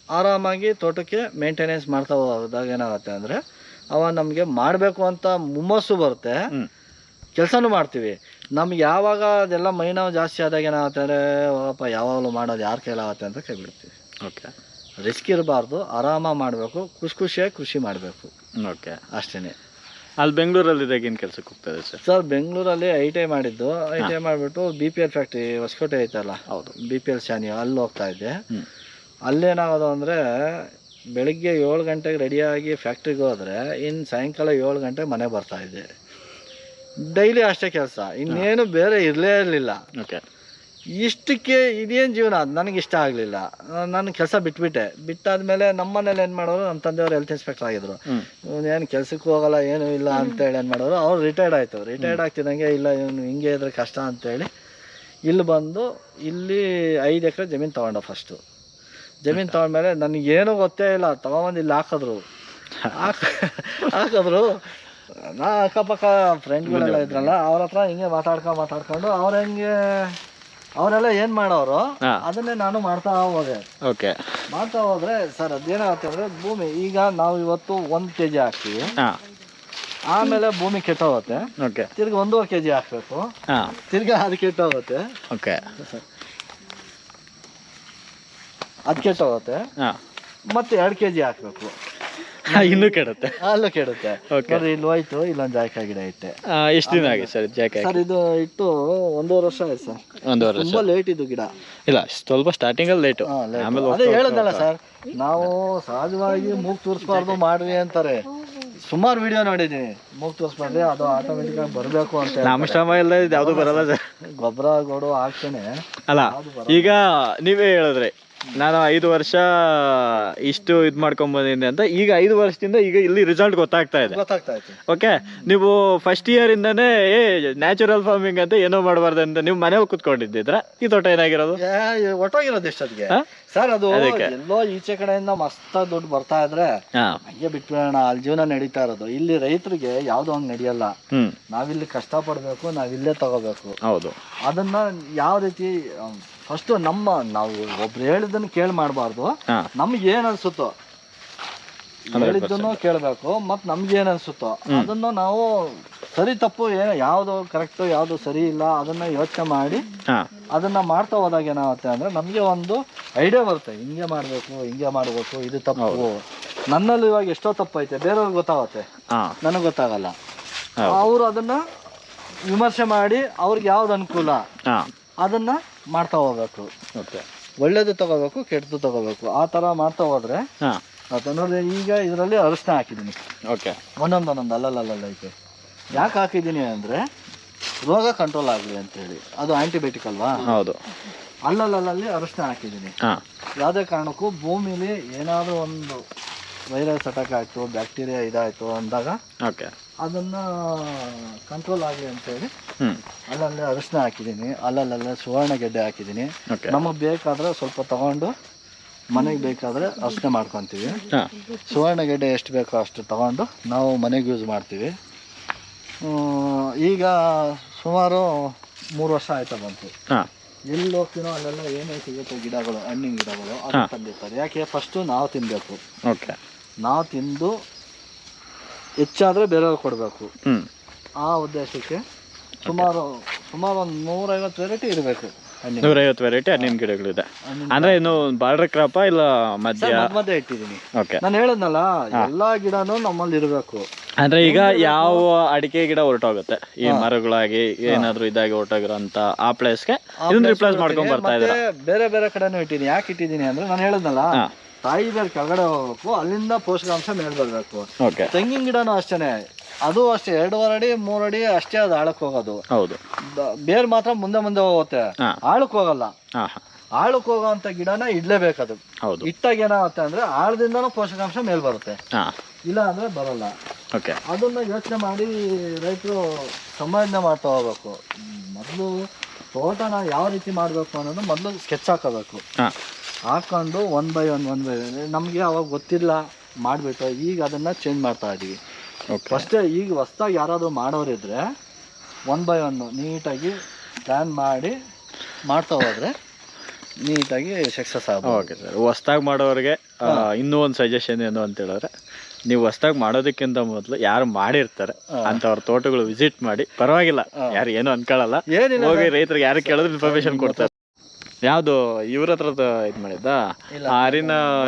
ಆರಾಮಾಗಿ ತೋಟಕ್ಕೆ ಮೇಂಟೆನೆನ್ಸ್ ಮಾಡ್ತಾ ಹೋದಾಗ ಏನಾಗುತ್ತೆ ಅಂದರೆ ಅವ ನಮಗೆ ಮಾಡಬೇಕು ಅಂತ ಮುಮ್ಮಸ್ಸು ಬರುತ್ತೆ. ಕೆಲಸನೂ ಮಾಡ್ತೀವಿ. ನಮ್ಗೆ ಯಾವಾಗ ಅದೆಲ್ಲ ಮೈ ನೋವು ಜಾಸ್ತಿ ಆದಾಗ ಏನಾಗುತ್ತೆ ಅಂದರೆ ಹೋಗಪ್ಪ ಯಾವಾಗಲೂ ಮಾಡೋದು ಯಾರ ಕೈಲಾಗುತ್ತೆ? ಅಂತ ಕೈ ಬಿಡ್ತೀವಿ ಓಕೆ. ರಿಸ್ಕ್ ಇರಬಾರ್ದು ಆರಾಮಾಗಿ ಮಾಡಬೇಕು ಖುಷಿ ಖುಷಿಯಾಗಿ ಕೃಷಿ ಮಾಡಬೇಕು. ಓಕೆ. ಅಷ್ಟೇ ಅಲ್ಲಿ ಬೆಂಗಳೂರಲ್ಲಿ ಇದ್ದಾಗ ಏನು ಕೆಲಸಕ್ಕೆ ಹೋಗ್ತಾರೆ ಸರ್? ಸರ್ ಬೆಂಗಳೂರಲ್ಲಿ ಐ ಟಿ ಐ ಮಾಡಿದ್ದು. ಐ ಟಿ ಐ ಮಾಡಿಬಿಟ್ಟು B P L factory Hosakote ಐತಲ್ಲ? ಹೌದು. ಬಿ ಪಿ ಎಲ್ ಶಾನಿ ಅಲ್ಲಿ ಹೋಗ್ತಾ ಇದ್ದೆ. ಅಲ್ಲೇನಾಗೋದು ಅಂದರೆ ಬೆಳಿಗ್ಗೆ ಏಳು ಗಂಟೆಗೆ ರೆಡಿಯಾಗಿ ಫ್ಯಾಕ್ಟ್ರಿಗೆ ಹೋದರೆ ಇನ್ನು ಸಾಯಂಕಾಲ ಏಳು ಗಂಟೆಗೆ ಮನೆ ಬರ್ತಾಯಿದ್ದೆ ಡೈಲಿ ಅಷ್ಟೇ ಕೆಲಸ. ಇನ್ನೇನು ಬೇರೆ ಇರಲೇ ಇರಲಿಲ್ಲ. ಓಕೆ ಇಷ್ಟಕ್ಕೆ ಇದೇನು ಜೀವನ? ಅದು ನನಗೆ ಇಷ್ಟ ಆಗಲಿಲ್ಲ. ನಾನು ಕೆಲಸ ಬಿಟ್ಬಿಟ್ಟೆ. ಬಿಟ್ಟಾದ್ಮೇಲೆ ನಮ್ಮ ಮನೇಲಿ ಏನು ಮಾಡೋರು? ನಮ್ಮ ತಂದೆಯವರು ಹೆಲ್ತ್ ಇನ್ಸ್ಪೆಕ್ಟರ್ ಆಗಿದ್ರು. ಏನು ಕೆಲಸಕ್ಕೂ ಹೋಗಲ್ಲ ಏನೂ ಇಲ್ಲ ಅಂತೇಳಿ ಏನು ಮಾಡೋರು ಅವ್ರು ರಿಟೈರ್ಡ್ ಆಯಿತು. ರಿಟೈರ್ಡ್ ಆಗ್ತಿದ್ದಂಗೆ ಇಲ್ಲ ಇವನು ಹಿಂಗೆ ಇದ್ರೆ ಕಷ್ಟ ಅಂತೇಳಿ ಇಲ್ಲಿ ಬಂದು ಇಲ್ಲಿ ಐದು ಎಕರೆ ಜಮೀನು ತೊಗೊಂಡ ಫಸ್ಟು ಜಮೀನು ನನಗೆ ನನಗೇನು ಗೊತ್ತೇ ಇಲ್ಲ. ತಗೊಂಬಂದು ಇಲ್ಲಿ ಹಾಕಿದ್ರು. ಹಾಕ್ ಹಾಕಿದ್ರು. ನಾ ಅಕ್ಕಪಕ್ಕ ಫ್ರೆಂಡ್ಗಳೆಲ್ಲ ಇದ್ರಲ್ಲ ಅವ್ರ ಹತ್ರ ಹಿಂಗೆ ಮಾತಾಡ್ಕೊಂಡು ಮಾತಾಡ್ಕೊಂಡು ಅವ್ರ ಹೆಂಗೆ ಅವರೆಲ್ಲ ಏನು ಮಾಡೋರು. ಅದನ್ನೇ ನಾನು ಮಾಡ್ತಾ ಹೋದೆ. ಓಕೆ. ಮಾಡ್ತಾ ಹೋದ್ರೆ ಸರ್ ಅದೇನಾಗುತ್ತೆ ಅಂದ್ರೆ ಭೂಮಿ ಈಗ ನಾವು ಇವತ್ತು ಒಂದ್ ಕೆ ಜಿ ಹಾಕ್ತೀವಿ ಆಮೇಲೆ ಭೂಮಿ ಕೆಟ್ಟೋಗುತ್ತೆ. ಓಕೆ. ತಿರ್ಗಿ ಒಂದೂವರೆ ಕೆ ಜಿ ಹಾಕ್ಬೇಕು ತಿರ್ಗಿ ಅದು ಕೆಟ್ಟೋಗುತ್ತೆ. ಓಕೆ. ಅದು ಕೆಟ್ಟೋಗುತ್ತೆ ಹಾ. ಮತ್ತೆ ಎರಡು ಕೆ ಜಿ ಹಾಕ್ಬೇಕು ಇನ್ನೂ ಕೆಡುತ್ತೆ. ಅಲ್ಲೂ ಕೆಡುತ್ತೆ. ಇಲ್ಲಿ ಹೋಯ್ತು ಇಲ್ಲೊಂದು ಜಾಯ್ಕಾಯಿ ಗಿಡ ಐತೆ. ಎಷ್ಟು ದಿನ ಆಗಿದೆ ಸರ್ ಜಾಕೆ ಸರ್ ಇದು ಇಟ್ಟು ಒಂದೂವರೆ ವರ್ಷ ಆಯ್ತು ಸರ್. ಒಂದೂವರೆ ತುಂಬಾ ಲೇಟ್ ಇದು ಗಿಡ. ಇಲ್ಲ ಸ್ವಲ್ಪ ಸ್ಟಾರ್ಟಿಂಗ್ ಅಲ್ಲಿ ಲೇಟ್. ಆಮೇಲೆ ಅದೇ ಹೇಳದಲ್ಲ ಸರ್ ನಾವು ಸಹಜವಾಗಿ ಮೂಗ್ ತೋರಿಸ್ಬಾರ್ದು ಮಾಡ್ರಿ ಅಂತಾರೆ. ಸುಮಾರು ವಿಡಿಯೋ ನೋಡಿದ್ದೀನಿ. ಮೂಗ್ ತೋರಿಸ್ಬಾರ್ದು ಅದು ಆಟೋಮೆಟಿಕ್ ಆಗಿ ಬರಬೇಕು ಅಂತ ನಮ್ಮ ಶ್ರಮ ಎಲ್ಲ ಇದು ಯಾವುದು ಬರಲ್ಲ ಸರ್. ಗೊಬ್ಬರ ಗೋಡು ಹಾಕ್ತೇನೆ. ಅಲ್ಲ ಈಗ ನೀವೇ ಹೇಳಿದ್ರಿ ನಾನು ಐದು ವರ್ಷ ಇಷ್ಟು ಇದು ಮಾಡ್ಕೊಂಬಂದಿದ್ದೆ ಅಂತ. ಈಗ ಐದು ವರ್ಷದಿಂದ ಈಗ ಇಲ್ಲಿ ರಿಸಲ್ಟ್ ಗೊತ್ತಾಗ್ತಾ ಇದೆ. ಗೊತ್ತಾಗ್ತಾ ಇದೆ. ಓಕೆ ನೀವು ಫಸ್ಟ್ ಇಯರ್ ಇಂದಾನೇ ಏ ನ್ಯಾಚುರಲ್ ಫಾರ್ಮಿಂಗ್ ಅಂತ ಏನೋ ಮಾಡಬಾರ್ದು ಅಂತ ನೀವು ಮನೇಲಿ ಕುತ್ಕೊಂಡಿದ್ದಿದ್ರ ಈ ತೋಟ ಏನಾಗಿರೋದು? ಒಟ್ಟೋಗಿರೋದು ಎಷ್ಟೊತ್ತಿಗೆ? ಸರ್ ಅದು. ಎಲ್ಲೋ ಈಚೆ ಕಡೆಯಿಂದ ಮಸ್ತ ದುಡ್ಡು ಬರ್ತಾ ಇದ್ರೆ ಹಂಗೆ ಬಿಟ್ಬಿಡೋಣ ಅಲ್ಲಿ ಜೀವನ ನಡೀತಾ ಇರೋದು. ಇಲ್ಲಿ ರೈತರಿಗೆ ಯಾವ್ದು ಹಂಗೆ ನಡೆಯಲ್ಲ. ನಾವಿಲ್ಲಿ ನಾವಿಲ್ಲಿ ಕಷ್ಟಪಡಬೇಕು ನಾವಿಲ್ಲೇ ತಗೋಬೇಕು. ಹೌದು. ಅದನ್ನ ಯಾವ ರೀತಿ ಫಸ್ಟ್ ನಮ್ಮ ನಾವು ಒಬ್ರು ಹೇಳಿದ್ದನ್ನು ಕೇಳಿ ಮಾಡಬಾರ್ದು. ನಮ್ಗೆ ಏನ್ ಅನ್ಸುತ್ತೋ ಹೇಳಿದ್ದನ್ನು ಕೇಳಬೇಕು ಮತ್ತು ನಮ್ಗೆ ಏನ್ ಅನ್ಸುತ್ತೋ ಅದನ್ನು ನಾವು ಸರಿ ತಪ್ಪು ಏನು ಯಾವುದು ಕರೆಕ್ಟ್ ಯಾವುದು ಸರಿ ಇಲ್ಲ ಅದನ್ನ ಯೋಚನೆ ಮಾಡಿ ಅದನ್ನ ಮಾಡ್ತಾ ಹೋದಾಗ ಏನಾಗುತ್ತೆ ಅಂದ್ರೆ ನಮಗೆ ಒಂದು ಐಡಿಯಾ ಬರುತ್ತೆ. ಹಿಂಗೆ ಮಾಡಬೇಕು ಹಿಂಗೆ ಮಾಡ್ಬೇಕು ಇದು ತಪ್ಪು. ನನ್ನಲ್ಲಿ ಇವಾಗ ಎಷ್ಟೋ ತಪ್ಪು ಐತೆ ಬೇರೆಯವ್ರಿಗೆ ಗೊತ್ತಾಗುತ್ತೆ. ನನಗೆ ಗೊತ್ತಾಗಲ್ಲ. ಅವರು ಅದನ್ನ ವಿಮರ್ಶೆ ಮಾಡಿ ಅವ್ರಿಗೆ ಯಾವ್ದು ಅನುಕೂಲ? ಅದನ್ನ ಮಾಡ್ತಾ ಹೋಗ್ಬೇಕು. ಓಕೆ. ಒಳ್ಳೇದು ತಗೋಬೇಕು ಕೆಟ್ಟದ್ದು ತಗೋಬೇಕು. ಆ ಥರ ಮಾಡ್ತಾ ಹೋದ್ರೆ ಹಾ. ಅದು ನೋಡಿದ್ರೆ ಈಗ ಇದರಲ್ಲಿ ಅರಿಶಿನ ಹಾಕಿದ್ದೀನಿ. ಓಕೆ. ಒಂದೊಂದು ಒಂದೊಂದು ಅಲ್ಲಲ್ಲಲ್ಲ ಐತೆ. ಯಾಕೆ ಹಾಕಿದ್ದೀನಿ ಅಂದರೆ ರೋಗ ಕಂಟ್ರೋಲ್ ಆಗಲಿ ಅಂತೇಳಿ. ಅದು ಆಂಟಿಬಯೋಟಿಕ್ ಅಲ್ವಾ? ಹೌದು. ಅಲ್ಲಲ್ಲಲ್ಲಿ ಅರಿಶಿನ ಹಾಕಿದ್ದೀನಿ. ಯಾವುದೇ ಕಾರಣಕ್ಕೂ ಭೂಮಿಲಿ ಏನಾದರೂ ಒಂದು ವೈರಸ್ ಅಟ್ಯಾಕ್ ಆಯಿತು ಬ್ಯಾಕ್ಟೀರಿಯಾ ಇದಾಯಿತು ಅಂದಾಗ ಓಕೆ. ಅದನ್ನು ಕಂಟ್ರೋಲ್ ಆಗಲಿ ಅಂತೇಳಿ ಹೇಳಿ ಅಲ್ಲಲ್ಲೇ ಅರಿಶಿನ ಹಾಕಿದ್ದೀನಿ ಅಲ್ಲಲ್ಲೇ ಸುವರ್ಣ ಗೆಡ್ಡೆ ಹಾಕಿದ್ದೀನಿ. ನಮಗೆ ಬೇಕಾದರೆ ಸ್ವಲ್ಪ ತಗೊಂಡು ಮನೆಗೆ ಬೇಕಾದರೆ ಅರಿಶಿನ ಮಾಡ್ಕೊತೀವಿ. ಸುವರ್ಣ ಗೆಡ್ಡೆ ಎಷ್ಟು ಬೇಕೋ ಅಷ್ಟು ತಗೊಂಡು ನಾವು ಮನೆಗೆ ಯೂಸ್ ಮಾಡ್ತೀವಿ. ಈಗ ಸುಮಾರು ಮೂರು ವರ್ಷ ಆಯ್ತಾ ಬಂತು. ಎಲ್ಲಿ ಹೋಗ್ತೀನೋ ಅಲ್ಲೆಲ್ಲ ಏನೇ ಸಿಗುತ್ತೆ ಗಿಡಗಳು ಹಣ್ಣಿನ ಗಿಡಗಳು ಅದು ತಂದಿರ್ತಾರೆ. ಯಾಕೆ? ಫಸ್ಟು ನಾವು ತಿನ್ನಬೇಕು ಓಕೆ ನಾವು ತಿಂದು ಹೆಚ್ಚಾದರೆ ಬೇರೆಯವ್ರಿಗೆ ಕೊಡಬೇಕು. ಆ ಉದ್ದೇಶಕ್ಕೆ ಸುಮಾರು ಸುಮಾರು ಒಂದು ನೂರೈವತ್ತು ವೆರೈಟಿ ಇರಬೇಕು ನೂರೈವತ್ತು ವೆರೈಟಿ ಹಣ್ಣಿನ ಗಿಡಗಳಿದೆ. ಅಂದ್ರೆ ಇನ್ನು ಬಾರ್ಡರ್ ಕ್ರಾಪ ಇಲ್ಲ ಮಧ್ಯ? ಮಧ್ಯೆ ಇಟ್ಟಿದ್ದೀನಿ. ಓಕೆ. ನಾನು ಹೇಳದ್ನಲ್ಲ ಎಲ್ಲಾ ಗಿಡನೂ ನಮ್ಮಲ್ಲಿ ಇರಬೇಕು. ಅಂದ್ರೆ ಈಗ ಯಾವ ಅಡಿಕೆ ಗಿಡ ಹೊರಟೋಗುತ್ತೆ? ಈ ಮರಗಳಾಗಿ ಏನಾದ್ರು ಇದಾಗಿ ಹೊರಟೋಗಿರೋಂತ ಆ ಪ್ಲೇಸ್ಗೆ ಇದನ್ನ ರಿಪ್ಲೇಸ್ ಮಾಡ್ಕೊಂಡ್ ಬರ್ತಾ ಇದ್ದಾರೆ? ಬೇರೆ ಬೇರೆ ಕಡೆನೂ ಇಟ್ಟಿದ್ದೀನಿ. ಯಾಕೆ ಇಟ್ಟಿದ್ದೀನಿ ಅಂದ್ರೆ ನಾನು ಹೇಳದ್ನಲ್ಲ ತಾಯಿ ಬೇರೆ ಕೆಳಗಡೆ ಹೋಗ್ಬೇಕು ಅಲ್ಲಿಂದ ಪೋಷಕಾಂಶ ಮೇಲ್ ಬರಬೇಕು. ಓಕೆ ತೆಂಗಿನ ಗಿಡನೂ ಅಷ್ಟೇನೆ. ಅದು ಅಷ್ಟೇ ಎರಡೂವರೆ ಅಡಿ ಮೂರು ಅಡಿ ಅಷ್ಟೇ ಅದು ಆಳಕ್ಕೆ ಹೋಗೋದು. ಹೌದು. ಬೇರ್ ಮಾತ್ರ ಮುಂದೆ ಮುಂದೆ ಹೋಗುತ್ತೆ. ಆಳಕ್ಕೆ ಹೋಗಲ್ಲ. ಆಳಕ್ಕೆ ಹೋಗೋವಂಥ ಗಿಡನ ಇಡ್ಲೇಬೇಕದು ಹೌದು. ಇಟ್ಟಾಗ ಏನಾಗುತ್ತೆ ಅಂದ್ರೆ ಆಳದಿಂದನೂ ಪೋಷಕಾಂಶ ಮೇಲ್ ಬರುತ್ತೆ. ಇಲ್ಲ ಅಂದ್ರೆ ಬರಲ್ಲ. ಓಕೆ ಅದನ್ನು ಯೋಚನೆ ಮಾಡಿ ರೈತರು ಸಂಪಾದನೆ ಮಾಡ್ತಾ ಹೋಗ್ಬೇಕು. ಮೊದಲು ತೋಟನ ಯಾವ ರೀತಿ ಮಾಡಬೇಕು ಅನ್ನೋದು ಮೊದಲು ಸ್ಕೆಚ್ ಹಾಕೋಬೇಕು. ಹಾಕೊಂಡು one by one one by ನಮಗೆ ಅವಾಗ ಗೊತ್ತಿಲ್ಲ ಮಾಡಿಬಿಟ್ಟು ಈಗ ಅದನ್ನು ಚೇಂಜ್ ಮಾಡ್ತಾ ಇದ್ದೀವಿ ಓಕೆ ಫಸ್ಟೇ ಈಗ ಹೊಸ್ದಾಗಿ ಯಾರಾದರೂ ಮಾಡೋರಿದ್ರೆ ಒನ್ ಬೈ ಒನ್ ನೀಟಾಗಿ ಪ್ಲ್ಯಾನ್ ಮಾಡಿ ಮಾಡ್ತಾ ಹೋದರೆ ನೀಟಾಗಿ ಸಕ್ಸಸ್ ಆಗ್ಬೋದು. ಓಕೆ ಸರ್ ಹೊಸ್ದಾಗಿ ಮಾಡೋರಿಗೆ ಇನ್ನೂ ಒಂದು ಸಜೆಷನ್ ಏನು ಅಂತ ಹೇಳಿದ್ರೆ ನೀವು ಹೊಸ್ದಾಗಿ ಮಾಡೋದಕ್ಕಿಂತ ಮೊದಲು ಯಾರು ಮಾಡಿರ್ತಾರೆ ಅಂಥವ್ರ ತೋಟಗಳು ವಿಸಿಟ್ ಮಾಡಿ ಪರವಾಗಿಲ್ಲ. ಯಾರು ಏನು ಅನ್ಕೊಳ್ಳಲ್ಲ. ಏನಿಲ್ಲ ಹೋಗಿ ರೈತರಿಗೆ ಯಾರು ಕೇಳಿದ್ರೆ ಇನ್ಫಾರ್ಮೇಶನ್ ಕೊಡ್ತಾರೆ. ಯಾವುದು ಇವ್ರ ಹತ್ರ ಇದು ಮಾಡಿದ್ದ?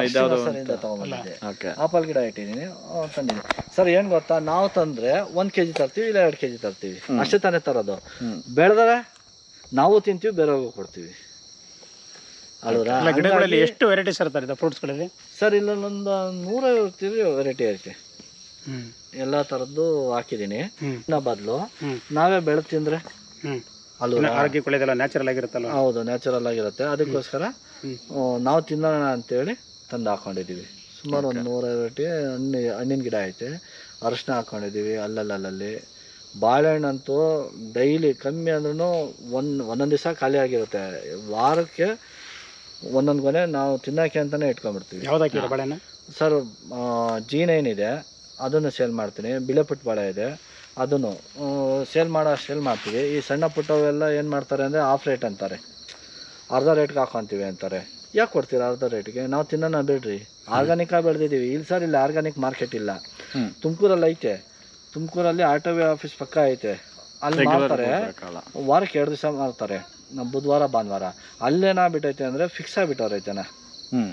ಇದ್ಯಾವುದು ತಗೊಂಬಂದಿದ್ದೆ. ಓಕೆ ಆಪಲ್ ಗಿಡ ಇಟ್ಟಿದೀನಿ ತಂದಿದ್ದೀನಿ. ಸರ್ ಏನ್ ಗೊತ್ತಾ ನಾವು ತಂದ್ರೆ ಒಂದ್ ಕೆಜಿ ತರ್ತೀವಿ ಇಲ್ಲ ಎರಡು ಕೆಜಿ ತರ್ತೀವಿ. ಅಷ್ಟೇ ತಾನೇ ತರೋದು. ಬೆಳೆದ್ರೆ ನಾವು ತಿಂತೀವಿ ಬೇರೆಯವ್ರಿಗೂ ಕೊಡ್ತೀವಿ. ಎಷ್ಟು ವೆರೈಟಿ ವೆರೈಟೀಸ್ ಇರ್ತಾರೆ ಫ್ರೂಟ್ಸ್ಗಳಲ್ಲಿ ಸರ್ ಇಲ್ಲೊಂದು ನೂರೈವತ್ತು ವೆರೈಟಿ ಐತೆ. ಎಲ್ಲ ಥರದ್ದು ಹಾಕಿದ್ದೀನಿ. ಹ್ಞೂ ಇನ್ನ ಬದಲು ನಾವೇ ಬೆಳೆದು ತಿಂದ್ರೆ ಅಲ್ವಾ ಆರೋಗ್ಯ ಒಳ್ಳೇದಲ್ಲ ನ್ಯಾಚುರಲ್ ಆಗಿರುತ್ತಲ್ಲ ಹೌದು ನ್ಯಾಚುರಲ್ ಆಗಿರುತ್ತೆ. ಅದಕ್ಕೋಸ್ಕರ. ನಾವು ತಿನ್ನೋಣ ಅಂತೇಳಿ ತಂದು ಹಾಕೊಂಡಿದ್ದೀವಿ. ಸುಮಾರು ಒಂದು ನೂರೈವತ್ತು ಹಣ್ಣು ಹಣ್ಣಿನ ಗಿಡ ಐತೆ. ಅರಶಿನ ಹಾಕೊಂಡಿದ್ದೀವಿ ಅಲ್ಲಲ್ಲಲ್ಲಿ ಬಾಳೆಹಣ್ಣಂತೂ ಡೈಲಿ ಕಮ್ಮಿ ಅಂದ್ರೂ ಒಂದು ಒಂದೊಂದು ದಿವಸ ಖಾಲಿ ಆಗಿರುತ್ತೆ. ವಾರಕ್ಕೆ ಒಂದೊಂದು ಗೊನೆ ನಾವು ತಿನ್ನೋಕೆ ಅಂತಲೇ ಇಟ್ಕೊಂಡ್ಬಿಡ್ತೀವಿ. ಯಾವ್ದು ಬಾಳೆಹಣ್ಣು? ಸರ್ ಜೀನ್ ಏನಿದೆ ಅದನ್ನು ಸೇಲ್ ಮಾಡ್ತೀನಿ. ಬಿಳೆಪುಟ್ಟು ಬಾಳೆ ಇದೆ. ಅದನ್ನು ಸೇಲ್ ಮಾಡೋ ಸೇಲ್ ಮಾಡ್ತೀವಿ. ಈ ಸಣ್ಣ ಪುಟ್ಟವೆಲ್ಲ ಏನು ಮಾಡ್ತಾರೆ ಅಂದರೆ ಆಫ್ ರೇಟ್ ಅಂತಾರೆ. ಅರ್ಧ ರೇಟ್ಗೆ ಹಾಕೊತೀವಿ ಅಂತಾರೆ. ಯಾಕೆ ಕೊಡ್ತೀರಾ ಅರ್ಧ ರೇಟ್ಗೆ ನಾವು ತಿನ್ನೋಣ ಬಿಡ್ರಿ. ಆರ್ಗಾನಿಕಾಗಿ ಬೆಳೆದಿದ್ದೀವಿ. ಇಲ್ಲಿ ಸರ್ ಇಲ್ಲಿ ಆರ್ಗಾನಿಕ್ ಮಾರ್ಕೆಟ್ ಇಲ್ಲ. ತುಮಕೂರಲ್ಲಿ ಐತೆ. ತುಮಕೂರಲ್ಲಿ ಆಟೋ ಆಫೀಸ್ ಪಕ್ಕ ಐತೆ. ಅಲ್ಲಿ ಮಾಡ್ತಾರೆ. ವಾರಕ್ಕೆ ಎರಡು ದಿವಸ ಮಾಡ್ತಾರೆ. ನಮ್ಮ ಬುಧವಾರ ಭಾನುವಾರ. ಅಲ್ಲೇನಾಗ್ಬಿಟ್ಟೈತೆ ಅಂದರೆ ಫಿಕ್ಸ್ ಆಗಿಬಿಟ್ಟವ್ರೈತೆನ ಹ್ಮ್.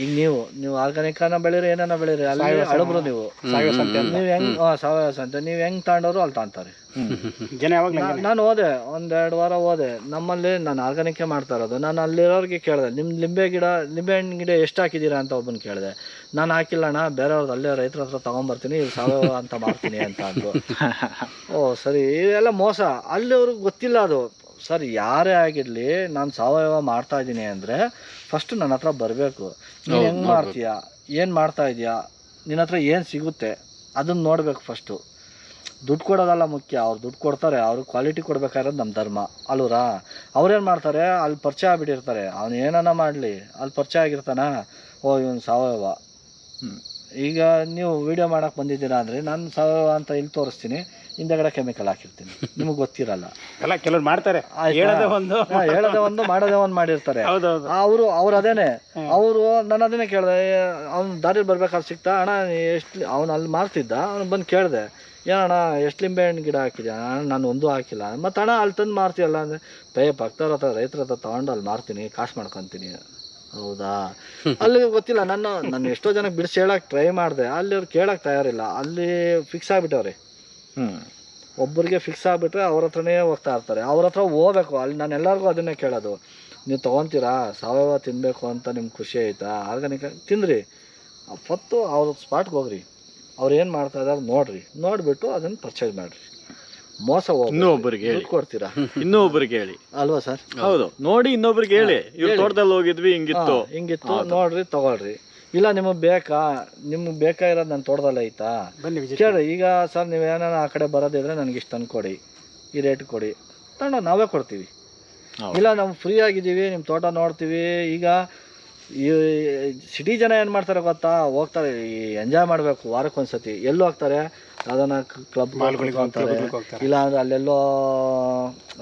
ಈಗ ನೀವು ನೀವು ಆರ್ಗಾನಿಕನ ಬೆಳೀರಿ ಏನನ್ನ ಬೆಳೀರಿ ಅಲ್ಲಿ ಅಳಬ್ರು ನೀವು. ನೀವು ಹೆಂಗ್ ಸಾವಯವ ಸಂತೆ ನೀವು ಹೆಂಗ್ ತಗೊಂಡವ್ರು ಅಲ್ಲಿ ತಾಂತಾರೆ. ಜನ ಯಾವಾಗ ನಾನು ಹೋದೆ ಒಂದೆರಡು ವಾರ ಹೋದೆ. ನಮ್ಮಲ್ಲಿ ನಾನು ಆರ್ಗಾನಿಕ್ ಮಾಡ್ತಾ ಇರೋದು. ನಾನು ಅಲ್ಲಿರೋರಿಗೆ ಕೇಳಿದೆ ನಿಮ್ಮ ಲಿಂಬೆ ಗಿಡ ಲಿಂಬೆ ಹಣ್ಣು ಗಿಡ ಎಷ್ಟು ಹಾಕಿದ್ದೀರಾ ಅಂತ ಒಬ್ಬನ ಕೇಳಿದೆ. ನಾನು ಹಾಕಿಲ್ಲಣ್ಣ ಬೇರೆಯವ್ರದ್ದು ಅಲ್ಲೇ ರೈತರ ಹತ್ರ ತೊಗೊಂಬರ್ತೀನಿ ಇಲ್ಲಿ ಸಾವಯವ ಅಂತ ಮಾಡ್ತೀನಿ ಅಂತ ಅಂದ್ರು. ಓ ಸರಿ ಇದೆಲ್ಲ ಮೋಸ. ಅಲ್ಲಿ ಅವ್ರಿಗೆ ಗೊತ್ತಿಲ್ಲ ಅದು. ಸರ್ ಯಾರೇ ಆಗಿರಲಿ ನಾನು ಸಾವಯವ ಮಾಡ್ತಾ ಇದ್ದೀನಿ ಅಂದರೆ ಫಸ್ಟ್ ನನ್ನ ಹತ್ರ ಬರಬೇಕು. ನೀನು ಹೆಂಗೆ ಮಾಡ್ತೀಯಾ? ಏನು ಮಾಡ್ತಾ ಇದೀಯಾ? ನಿನ್ನ ಹತ್ರ ಏನು ಸಿಗುತ್ತೆ? ಅದನ್ನ ನೋಡಬೇಕು ಫಸ್ಟು ದುಡ್ಡು ಕೊಡೋದಲ್ಲ ಮುಖ್ಯ. ಅವ್ರು ದುಡ್ಡು ಕೊಡ್ತಾರೆ ಅವ್ರಿಗೆ ಕ್ವಾಲಿಟಿ ಕೊಡ್ಬೇಕಾಗಿರೋದು ನಮ್ಮ ಧರ್ಮ. ಅಲ್ವರಾ ಅವ್ರೇನು ಮಾಡ್ತಾರೆ? ಅಲ್ಲಿ ಪರಿಚಯ ಆಗ್ಬಿಟ್ಟಿರ್ತಾರೆ. ಅವ್ನು ಏನನ್ನ ಮಾಡಲಿ? ಅಲ್ಲಿ ಪರಿಚಯ ಆಗಿರ್ತಾನ? ಓ ಇವನು ಸಾವಯವ. ಹ್ಮ್. ಈಗ ನೀವು ವಿಡಿಯೋ ಮಾಡೋಕೆ ಬಂದಿದ್ದೀರಾ ಅಂದರೆ ನಾನು ಸಾವಯವ ಅಂತ ಇಲ್ಲಿ ತೋರಿಸ್ತೀನಿ. ಹಿಂದೆಗಡೆ ಕೆಮಿಕಲ್ ಹಾಕಿರ್ತೀನಿ. ನಿಮಗೆ ಗೊತ್ತಿರಲ್ಲ. ಎಲ್ಲ ಕೆಲವ್ರು ಮಾಡ್ತಾರೆ. ಹೇಳದ ಒಂದು. ಹೇಳೋದೇ ಒಂದು ಮಾಡೋದೇ ಒಂದು ಮಾಡಿರ್ತಾರೆ. ಅವರು ಅವ್ರು ಅದೇನೆ. ಅವರು ನಾನು ಅದನ್ನೇ ಕೇಳಿದೆ ಅವ್ನು ದಾರಿಲಿ ಬರ್ಬೇಕಾದ್ರೆ ಸಿಕ್ತಾ? ಅಣ್ಣ ಎಷ್ಟು ಅವ್ನು ಅಲ್ಲಿ ಮಾರ್ತಿದ್ದ? ಅವ್ನು ಬಂದು ಕೇಳಿದೆ ಏನಣ್ಣ ಎಷ್ಟು ಲಿಂಬೆ ಹಣ್ಣು ಗಿಡ ಹಾಕಿದ್ಯಾ? ಅಣ್ಣ ನಾನು ಒಂದು ಹಾಕಿಲ್ಲ. ಮತ್ತು ಅಣ್ಣ ಅಲ್ಲಿ ತಂದು ಮಾರ್ತೀಯಲ್ಲ ಅಂದರೆ ಪೇ ಭಕ್ತರ ಹತ್ರ ರೈತರ ಹತ್ರ ತೊಗೊಂಡು ಅಲ್ಲಿ ಮಾರ್ತೀನಿ ಕಾಸು ಮಾಡ್ಕೊತೀನಿ. ಹೌದಾ? ಅಲ್ಲಿ ಗೊತ್ತಿಲ್ಲ ನನ್ನ ನಾನು ಎಷ್ಟೋ ಜನಕ್ಕೆ ಬಿಡಿಸಿ ಹೇಳಕ್ ಟ್ರೈ ಮಾಡಿದೆ. ಅಲ್ಲಿ ಅವ್ರು ಕೇಳಕ್ ತಯಾರಿಲ್ಲ. ಅಲ್ಲಿ ಫಿಕ್ಸ್ ಆಗ್ಬಿಟ್ಟವ್ರಿ. ಹ್ಮ್. ಒಬ್ಬರಿಗೆ ಫಿಕ್ಸ್ ಆಗಿಬಿಟ್ರೆ ಅವ್ರ ಹತ್ರನೇ ಹೋಗ್ತಾ ಇರ್ತಾರೆ. ಅವ್ರ ಹತ್ರ ಹೋಗ್ಬೇಕು. ಅಲ್ಲಿ ನಾನು ಎಲ್ಲರಿಗೂ ಅದನ್ನೇ ಕೇಳೋದು. ನೀವು ತೊಗೊತೀರಾ? ಸಾವಯವ ತಿನ್ನಬೇಕು ಅಂತ ನಿಮ್ಗೆ ಖುಷಿ ಆಯ್ತಾ? ಆರ್ಗಾನಿಕ್ ತಿಂದ್ರಿ. ಫತ್ತು ಅವ್ರ ಸ್ಪಾಟ್ಗೆ ಹೋಗ್ರಿ. ಅವ್ರು ಏನು ಮಾಡ್ತಾ ಇದ್ದಾರೆ ನೋಡಿರಿ. ನೋಡಿಬಿಟ್ಟು ಅದನ್ನು ಪರ್ಚೇಸ್ ಮಾಡಿರಿ. ಮೋಸ ಇನ್ನೊಬ್ಬರಿಗೆ ಇನ್ನೂ ಒಬ್ಬರಿಗೆ ಹೇಳಿ ಕೊಡ್ತೀರಾ? ಇನ್ನೊಬ್ಬರಿಗೆ ಹೇಳಿ. ಅಲ್ವಾ ಸರ್? ಹೌದು. ನೋಡಿ ಇನ್ನೊಬ್ರಿಗೆ ಹೇಳಿ. ಇವ್ರ ತೋಟದಲ್ಲಿ ಹೋಗಿದ್ವಿ ಹಿಂಗಿತ್ತು. ಹಿಂಗಿತ್ತು. ನೋಡ್ರಿ ತಗೊಳ್ರಿ. ಇಲ್ಲ ನಿಮಗೆ ಬೇಕಾ? ನಿಮ್ಗೆ ಬೇಕಾ ಇರೋದು ನನ್ನ ತೋಟದಲ್ಲಿ ಐತಾ? ಕೇಳಿ ಈಗ ಸರ್ ನೀವು ಏನಾರ ಆ ಕಡೆ ಬರೋದಿದ್ರೆ ನನಗೆ ಇಷ್ಟು ತಂದು ಕೊಡಿ. ಈ ರೇಟ್ ಕೊಡಿ. ತಗೊಂಡು ನಾವೇ ಕೊಡ್ತೀವಿ. ಇಲ್ಲ ನಾವು ಫ್ರೀ ಆಗಿದ್ದೀವಿ ನಿಮ್ಮ ತೋಟ ನೋಡ್ತೀವಿ. ಈಗ ಈ ಸಿಟಿ ಜನ ಏನು ಮಾಡ್ತಾರೆ ಗೊತ್ತಾ? ಹೋಗ್ತಾರೆ ಈ ಎಂಜಾಯ್ ಮಾಡಬೇಕು ವಾರಕ್ಕೊಂದ್ಸತಿ. ಎಲ್ಲೂ ಹೋಗ್ತಾರೆ? ಯಾವ್ದಾನ ಕ್ಲಬ್ ಮಾಲ್ಗಳಿಗೆ ಹೋಗ್ತಾರೆ. ಇಲ್ಲ ಅಂದ್ರೆ ಅಲ್ಲೆಲ್ಲೋ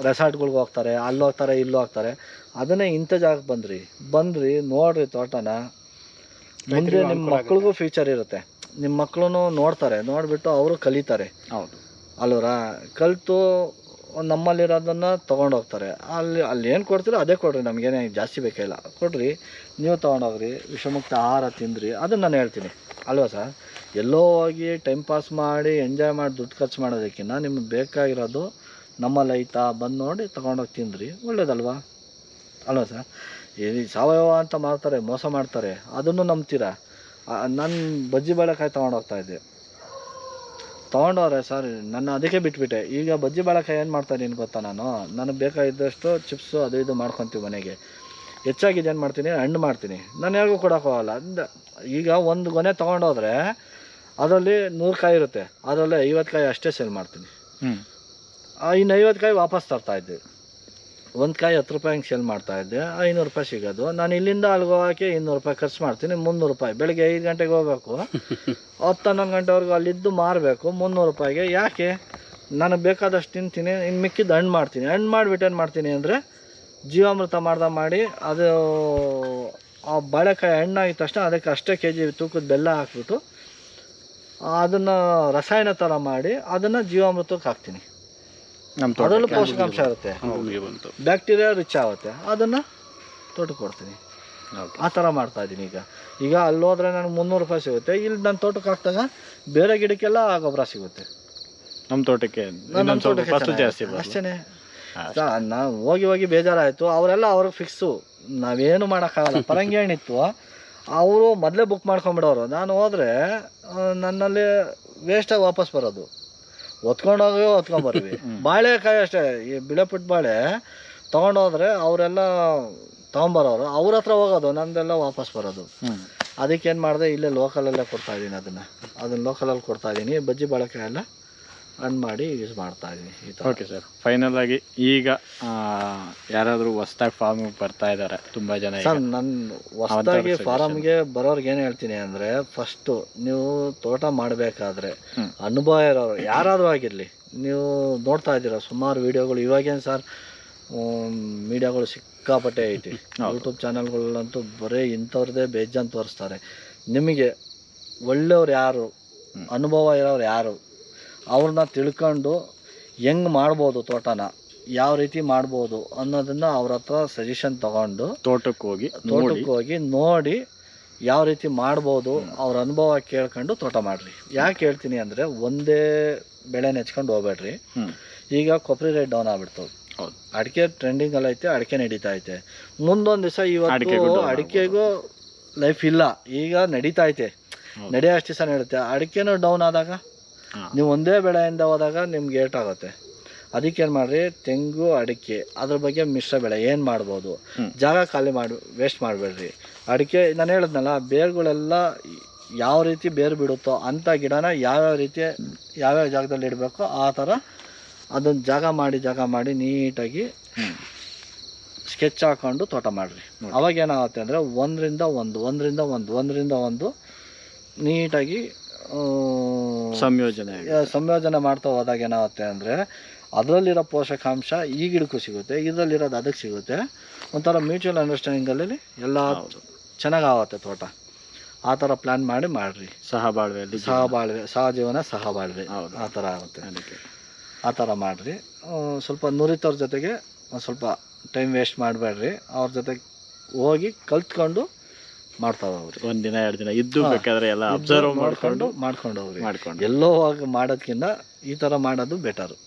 ರೆಸಾರ್ಟ್ಗಳಿಗೆ ಹೋಗ್ತಾರೆ. ಅಲ್ಲಿ ಹೋಗ್ತಾರೆ ಇಲ್ಲಿ ಹೋಗ್ತಾರೆ ಅದನ್ನೇ ಇಂಥ ಜಾಗಕ್ಕೆ ಬಂದ್ರಿ. ಬಂದ್ರಿ ನೋಡ್ರಿ ತೋಟನ. ಮುಂದೆ ನಿಮ್ಮ ಮಕ್ಳಿಗೂ ಫ್ಯೂಚರ್ ಇರುತ್ತೆ. ನಿಮ್ಮ ಮಕ್ಕಳು ನೋಡ್ತಾರೆ. ನೋಡಿಬಿಟ್ಟು ಅವರು ಕಲಿತಾರೆ. ಹೌದು. ಅಲ್ವರಾ? ಕಲಿತು ನಮ್ಮಲ್ಲಿರೋದನ್ನು ತೊಗೊಂಡೋಗ್ತಾರೆ. ಅಲ್ಲಿ ಅಲ್ಲಿ ಏನು ಕೊಡ್ತೀರೋ ಅದೇ ಕೊಡ್ರಿ, ನಮಗೇನೆ ಜಾಸ್ತಿ ಬೇಕಾಗಿಲ್ಲ ಕೊಡ್ರಿ, ನೀವು ತೊಗೊಂಡೋಗ್ರಿ, ವಿಷಮುಕ್ತ ಆಹಾರ ತಿಂದ್ರಿ, ಅದನ್ನು ನಾನು ಹೇಳ್ತೀನಿ. ಅಲ್ವಾ ಸರ್? ಎಲ್ಲೋ ಹೋಗಿ ಟೈಮ್ ಪಾಸ್ ಮಾಡಿ ಎಂಜಾಯ್ ಮಾಡಿ, ದುಡ್ಡು ಖರ್ಚು ಮಾಡೋದಕ್ಕಿಂತ ನಿಮ್ಗೆ ಬೇಕಾಗಿರೋದು ನಮ್ಮಲ್ಲಿ ಐತಾ ಬಂದು ನೋಡಿ ತೊಗೊಂಡೋಗಿ ತಿಂದ್ರಿ. ಒಳ್ಳೇದಲ್ವಾ? ಅಲ್ವಾ ಸರ್? ಈ ಸಾವಯವ ಅಂತ ಮಾಡ್ತಾರೆ ಮೋಸ ಮಾಡ್ತಾರೆ, ಅದನ್ನು ನಂಬ್ತೀರಾ? ನಾನು ಬಜ್ಜಿ ಬಾಳೆಕಾಯಿ ತೊಗೊಂಡೋಗ್ತಾ ಇದ್ದೆ. ತೊಗೊಂಡವ್ರೆ ಸರ್ ನನ್ನ ಅದಕ್ಕೆ ಬಿಟ್ಬಿಟ್ಟೆ. ಈಗ ಬಜ್ಜಿ ಬಾಳೆಕಾಯಿ ಏನು ಮಾಡ್ತಾರೆ ಇದ್ದೀನಿ ಗೊತ್ತಾ ನಾನು? ನನಗೆ ಬೇಕಾಗಿದ್ದಷ್ಟು ಚಿಪ್ಸು ಅದು ಇದು ಮಾಡ್ಕೊತೀವಿ ಮನೆಗೆ. ಹೆಚ್ಚಾಗಿ ಏನು ಮಾಡ್ತೀನಿ? ಹಣ್ಣು ಮಾಡ್ತೀನಿ. ನಾನು ಯಾರಿಗೂ ಕೊಡೋಕೆ ಹೋಗಲ್ಲ. ಅಂದ ಈಗ ಒಂದು ಗೊನೆ ತೊಗೊಂಡೋದ್ರೆ ಅದರಲ್ಲಿ ನೂರು ಕಾಯಿ ಇರುತ್ತೆ. ಅದರಲ್ಲಿ ಐವತ್ತು ಕಾಯಿ ಅಷ್ಟೇ ಸೇಲ್ ಮಾಡ್ತೀನಿ. ಇನ್ನು ಐವತ್ತು ಕಾಯಿ ವಾಪಸ್ ತರ್ತಾ ಒಂದು ಕಾಯಿ ಹತ್ತು ರೂಪಾಯಿ ಹಂಗೆ ಸೇಲ್ ಮಾಡ್ತಾ ಇದ್ದೆ. ಐನೂರು ರೂಪಾಯಿ ಸಿಗೋದು. ನಾನು ಇಲ್ಲಿಂದ ಅಲ್ಲಿಗೆ ಹೋಗೋಕ್ಕೆ ಇನ್ನೂರು ರೂಪಾಯಿ ಖರ್ಚು ಮಾಡ್ತೀನಿ. ಮುನ್ನೂರು ರೂಪಾಯಿ. ಬೆಳಗ್ಗೆ ಐದು ಗಂಟೆಗೆ ಹೋಗ್ಬೇಕು. ಹತ್ತು ಹನ್ನೊಂದು ಗಂಟೆವರೆಗೂ ಅಲ್ಲಿದ್ದು ಮಾರಬೇಕು. ಮುನ್ನೂರು ರೂಪಾಯಿಗೆ. ಯಾಕೆ? ನನಗೆ ಬೇಕಾದಷ್ಟು ತಿಂತೀನಿ. ಇನ್ನು ಮಿಕ್ಕಿದ್ದು ಹಣ್ಣು ಮಾಡ್ತೀನಿ. ಹಣ್ಣು ಮಾಡಿಬಿಟ್ಟು ಏನು ಮಾಡ್ತೀನಿ ಅಂದರೆ ಜೀವಾಮೃತ ಮಾಡ್ದ ಮಾಡಿ ಅದು ಆ ಬಾಳೆಕಾಯಿ ಹಣ್ಣಾಗಿದ ತಕ್ಷಣ ಅದಕ್ಕೆ ಅಷ್ಟೇ ಕೆ ಜಿ ತೂಕದ ಬೆಲ್ಲ ಹಾಕ್ಬಿಟ್ಟು ಅದನ್ನು ರಸಾಯನ ಥರ ಮಾಡಿ ಅದನ್ನು ಜೀವಾಮೃತಕ್ಕೆ ಹಾಕ್ತೀನಿ. ನಮ್ಮ ಅದರಲ್ಲೂ ಪೋಷಕಾಂಶ ಇರುತ್ತೆ. ಭೂಮಿಗೆ ಬಂತು. ಬ್ಯಾಕ್ಟೀರಿಯಾ ರಿಚ್ ಆಗುತ್ತೆ. ಅದನ್ನು ತೋಟಕ್ಕೆ ಕೊಡ್ತೀನಿ. ಆ ಥರ ಮಾಡ್ತಾ ಇದ್ದೀನಿ ಈಗ. ಈಗ ಅಲ್ಲಿ ಹೋದ್ರೆ ನನಗೆ ಮುನ್ನೂರು ರೂಪಾಯಿ ಸಿಗುತ್ತೆ. ಇಲ್ಲಿ ನನ್ನ ತೋಟಕ್ಕೆ ಹಾಕಿದಾಗ ಬೇರೆ ಗಿಡಕ್ಕೆಲ್ಲ ಆ ಗೊಬ್ಬರ ಸಿಗುತ್ತೆ. ನಮ್ಮ ತೋಟಕ್ಕೆ ಜಾಸ್ತಿ. ಅಷ್ಟೇ. ನಾವು ಹೋಗಿ ಹೋಗಿ ಬೇಜಾರಾಯಿತು. ಅವರೆಲ್ಲ ಅವ್ರಿಗೆ ಫಿಕ್ಸು ನಾವೇನು ಮಾಡೋಕ್ಕಾಗಲ್ಲ. ಪರಂಗಿ ಹಣ್ಣಿತ್ತು ಅವರು ಮೊದಲೇ ಬುಕ್ ಮಾಡ್ಕೊಂಬಿಡೋರು ನಾನು ಹೋದರೆ ನನ್ನಲ್ಲಿ ವೇಸ್ಟಾಗಿ ವಾಪಸ್ ಬರೋದು. ಹೊತ್ಕೊಂಡೋಗಿ ಹೊತ್ಕೊಂಬರ್ವಿ ಬಾಳೆಕಾಯಿ ಅಷ್ಟೇ ಈ ಬಿಳೆಪುಟ್ಟು ಬಾಳೆ ತೊಗೊಂಡೋದ್ರೆ ಅವರೆಲ್ಲ ತೊಗೊಂಬರೋರು. ಅವ್ರ ಹತ್ರ ಹೋಗೋದು ನಂದೆಲ್ಲ ವಾಪಸ್ ಬರೋದು. ಅದಕ್ಕೇನು ಅದಕ್ಕೆ ಏನು ಮಾಡಿದೆ ಇಲ್ಲೇ ಲೋಕಲಲ್ಲೇ ಕೊಡ್ತಾ ಇದ್ದೀನಿ ಅದನ್ನು. ಅದನ್ನು ಲೋಕಲಲ್ಲಿ ಕೊಡ್ತಾ ಇದ್ದೀನಿ ಬಜ್ಜಿ ಬಾಳೆಕಾಯಿ ಎಲ್ಲ ಹಣ್ಣು ಮಾಡಿ ಯೂಸ್ ಮಾಡ್ತಾ ಇದ್ದೀನಿ ಈ ಥರ ಓಕೆ ಸರ್ ಫೈನಲ್ ಆಗಿ ಈಗ ಯಾರಾದರೂ ಹೊಸ್ದಾಗಿ ಫಾರ್ಮಿಗೆ ಬರ್ತಾ ಇದ್ದಾರೆ ತುಂಬ ಜನ. ಸರ್ ನನ್ನ ಹೊಸ್ದಾಗಿ. ಫಾರಮ್ಗೆ ಬರೋರ್ಗೆ ಏನು ಹೇಳ್ತೀನಿ ಅಂದರೆ ಫಸ್ಟು ನೀವು ತೋಟ ಮಾಡಬೇಕಾದ್ರೆ. ಅನುಭವ ಇರೋರು ಯಾರಾದರೂ ಆಗಿರಲಿ ನೀವು ನೋಡ್ತಾ ಇದ್ದೀರ ಸುಮಾರು ವೀಡಿಯೋಗಳು ಇವಾಗೇನು ಸರ್ ಮೀಡಿಯಾಗಳು ಸಿಕ್ಕಾಪಟ್ಟೆ ಐತಿ. ಯೂಟ್ಯೂಬ್ ಚಾನಲ್ಗಳಂತೂ ಬರೀ ಇಂಥವ್ರದ್ದೇ ಬೇಜಾನ್ ತೋರಿಸ್ತಾರೆ. ನಿಮಗೆ ಒಳ್ಳೆಯವ್ರು ಯಾರು? ಅನುಭವ ಇರೋರು ಯಾರು? ಅವ್ರನ್ನ ತಿಳ್ಕೊಂಡು ಹೆಂಗೆ ಮಾಡ್ಬೋದು ತೋಟನ ಯಾವ ರೀತಿ ಮಾಡ್ಬೋದು ಅನ್ನೋದನ್ನ ಅವ್ರ ಹತ್ರ ಸಜೆಷನ್ ತಗೊಂಡು ತೋಟಕ್ಕೆ ಹೋಗಿ ನೋಡಿ ತೋಟಕ್ಕೆ ಹೋಗಿ ನೋಡಿ ಯಾವ ರೀತಿ ಮಾಡ್ಬೋದು ಅವ್ರ ಅನುಭವ ಕೇಳ್ಕೊಂಡು ತೋಟ ಮಾಡ್ರಿ. ಯಾಕೆ ಹೇಳ್ತೀನಿ ಅಂದರೆ ಒಂದೇ ಬೆಳೆ ನೆಚ್ಕೊಂಡು ಹೋಗ್ಬೇಡ್ರಿ. ಈಗ ಕೊಬ್ಬರಿ ರೇಟ್ ಡೌನ್ ಆಗ್ಬಿಡ್ತು. ಹೌದು. ಅಡಿಕೆ ಟ್ರೆಂಡಿಂಗ್ ಅಲ್ಲಿ ಐತೆ ಅಡಿಕೆ ನಡೀತಾ ಐತೆ. ಮುಂದೊಂದು ದಿವಸ ಇವತ್ತು ಅಡಿಕೆಗೂ ಲೈಫ್ ಇಲ್ಲ. ಈಗ ನಡೀತಾ ಐತೆ. ನಡೆಯೋ ಅಷ್ಟು ದಿವಸ ನಡುತ್ತೆ ಅಡಿಕೆನೂ ಡೌನ್ ಆದಾಗ. ನೀವು ಒಂದೇ ಬೆಳೆಯಿಂದ ಹೋದಾಗ ನಿಮ್ಗೆ ಏಟ್ ಆಗುತ್ತೆ ಅದಕ್ಕೇನು ಮಾಡ್ರಿ? ತೆಂಗು ಅಡಿಕೆ ಅದ್ರ ಬಗ್ಗೆ ಮಿಶ್ರ ಬೆಳೆ. ಏನು ಮಾಡ್ಬೋದು? ಜಾಗ ಖಾಲಿ ಮಾಡಿ ವೇಸ್ಟ್ ಮಾಡಬೇಡ್ರಿ. ಅಡಿಕೆ ನಾನು ಹೇಳಿದ್ನಲ್ಲ ಬೇರುಗಳೆಲ್ಲ ಯಾವ ರೀತಿ ಬೇರು ಬಿಡುತ್ತೋ ಅಂಥ ಗಿಡನ ಯಾವ್ಯಾವ ರೀತಿ ಯಾವ್ಯಾವ ಜಾಗದಲ್ಲಿ ಇಡಬೇಕೋ ಆ ಥರ ಅದನ್ನು ಜಾಗ ಮಾಡಿ ಜಾಗ ಮಾಡಿ ನೀಟಾಗಿ ಸ್ಕೆಚ್ ಹಾಕೊಂಡು ತೋಟ ಮಾಡಿರಿ. ಅವಾಗ ಏನಾಗುತ್ತೆ ಅಂದರೆ ಒಂದರಿಂದ ಒಂದು ಒಂದರಿಂದ ಒಂದು ಒಂದರಿಂದ ಒಂದು ನೀಟಾಗಿ ಸಂಯೋಜನೆ ಸಂಯೋಜನೆ ಮಾಡ್ತಾ ಹೋದಾಗ ಏನಾಗುತ್ತೆ ಅಂದರೆ ಅದರಲ್ಲಿರೋ ಪೋಷಕಾಂಶ ಈ ಗಿಡಕ್ಕೂ ಸಿಗುತ್ತೆ ಇದರಲ್ಲಿರೋದು ಅದಕ್ಕೆ ಸಿಗುತ್ತೆ. ಒಂಥರ ಮ್ಯೂಚುವಲ್ ಅಂಡರ್ಸ್ಟ್ಯಾಂಡಿಂಗಲ್ಲಿ ಎಲ್ಲ ಚೆನ್ನಾಗಿ ಆಗುತ್ತೆ ತೋಟ. ಆ ಥರ ಪ್ಲ್ಯಾನ್ ಮಾಡಿ ಮಾಡಿರಿ. ಸಹ ಬಾಳ್ವೆ ಸಹ ಬಾಳ್ವೆ ಸಹ ಜೀವನ ಸಹ ಬಾಳ್ವೆ ಹೌದು. ಆ ಥರ ಆಗುತ್ತೆ. ಅದಕ್ಕೆ. ಆ ಥರ ಮಾಡಿರಿ. ಸ್ವಲ್ಪ ನುರಿತವ್ರ ಜೊತೆಗೆ ಒಂದು ಸ್ವಲ್ಪ ಟೈಮ್ ವೇಸ್ಟ್ ಮಾಡಬೇಡ್ರಿ. ಅವ್ರ ಜೊತೆ ಹೋಗಿ ಕಲ್ತ್ಕೊಂಡು ಮಾಡ್ತಾ ಹೋಗ್ರಿ ಒಂದ್ ದಿನ ಎರಡು ದಿನ ಇದ್ದು. ಬೇಕಾದ್ರೆ ಎಲ್ಲ ಅಬ್ಸರ್ವ್ ಮಾಡ್ಕೊಂಡು ಮಾಡ್ಕೊಂಡು ಮಾಡ್ಕೊಂಡು ಹೋಗ್ರಿ. ಮಾಡ್ಕೊಂಡು. ಎಲ್ಲೋ ಹೋಗಿ ಮಾಡೋದ್ಕಿಂತ ಈ ಥರ ಮಾಡೋದು better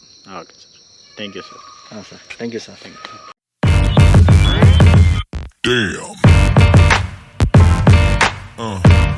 okay sir. Thank you sir ಹಾಂ sir thank you sir thank you Damn. Uh.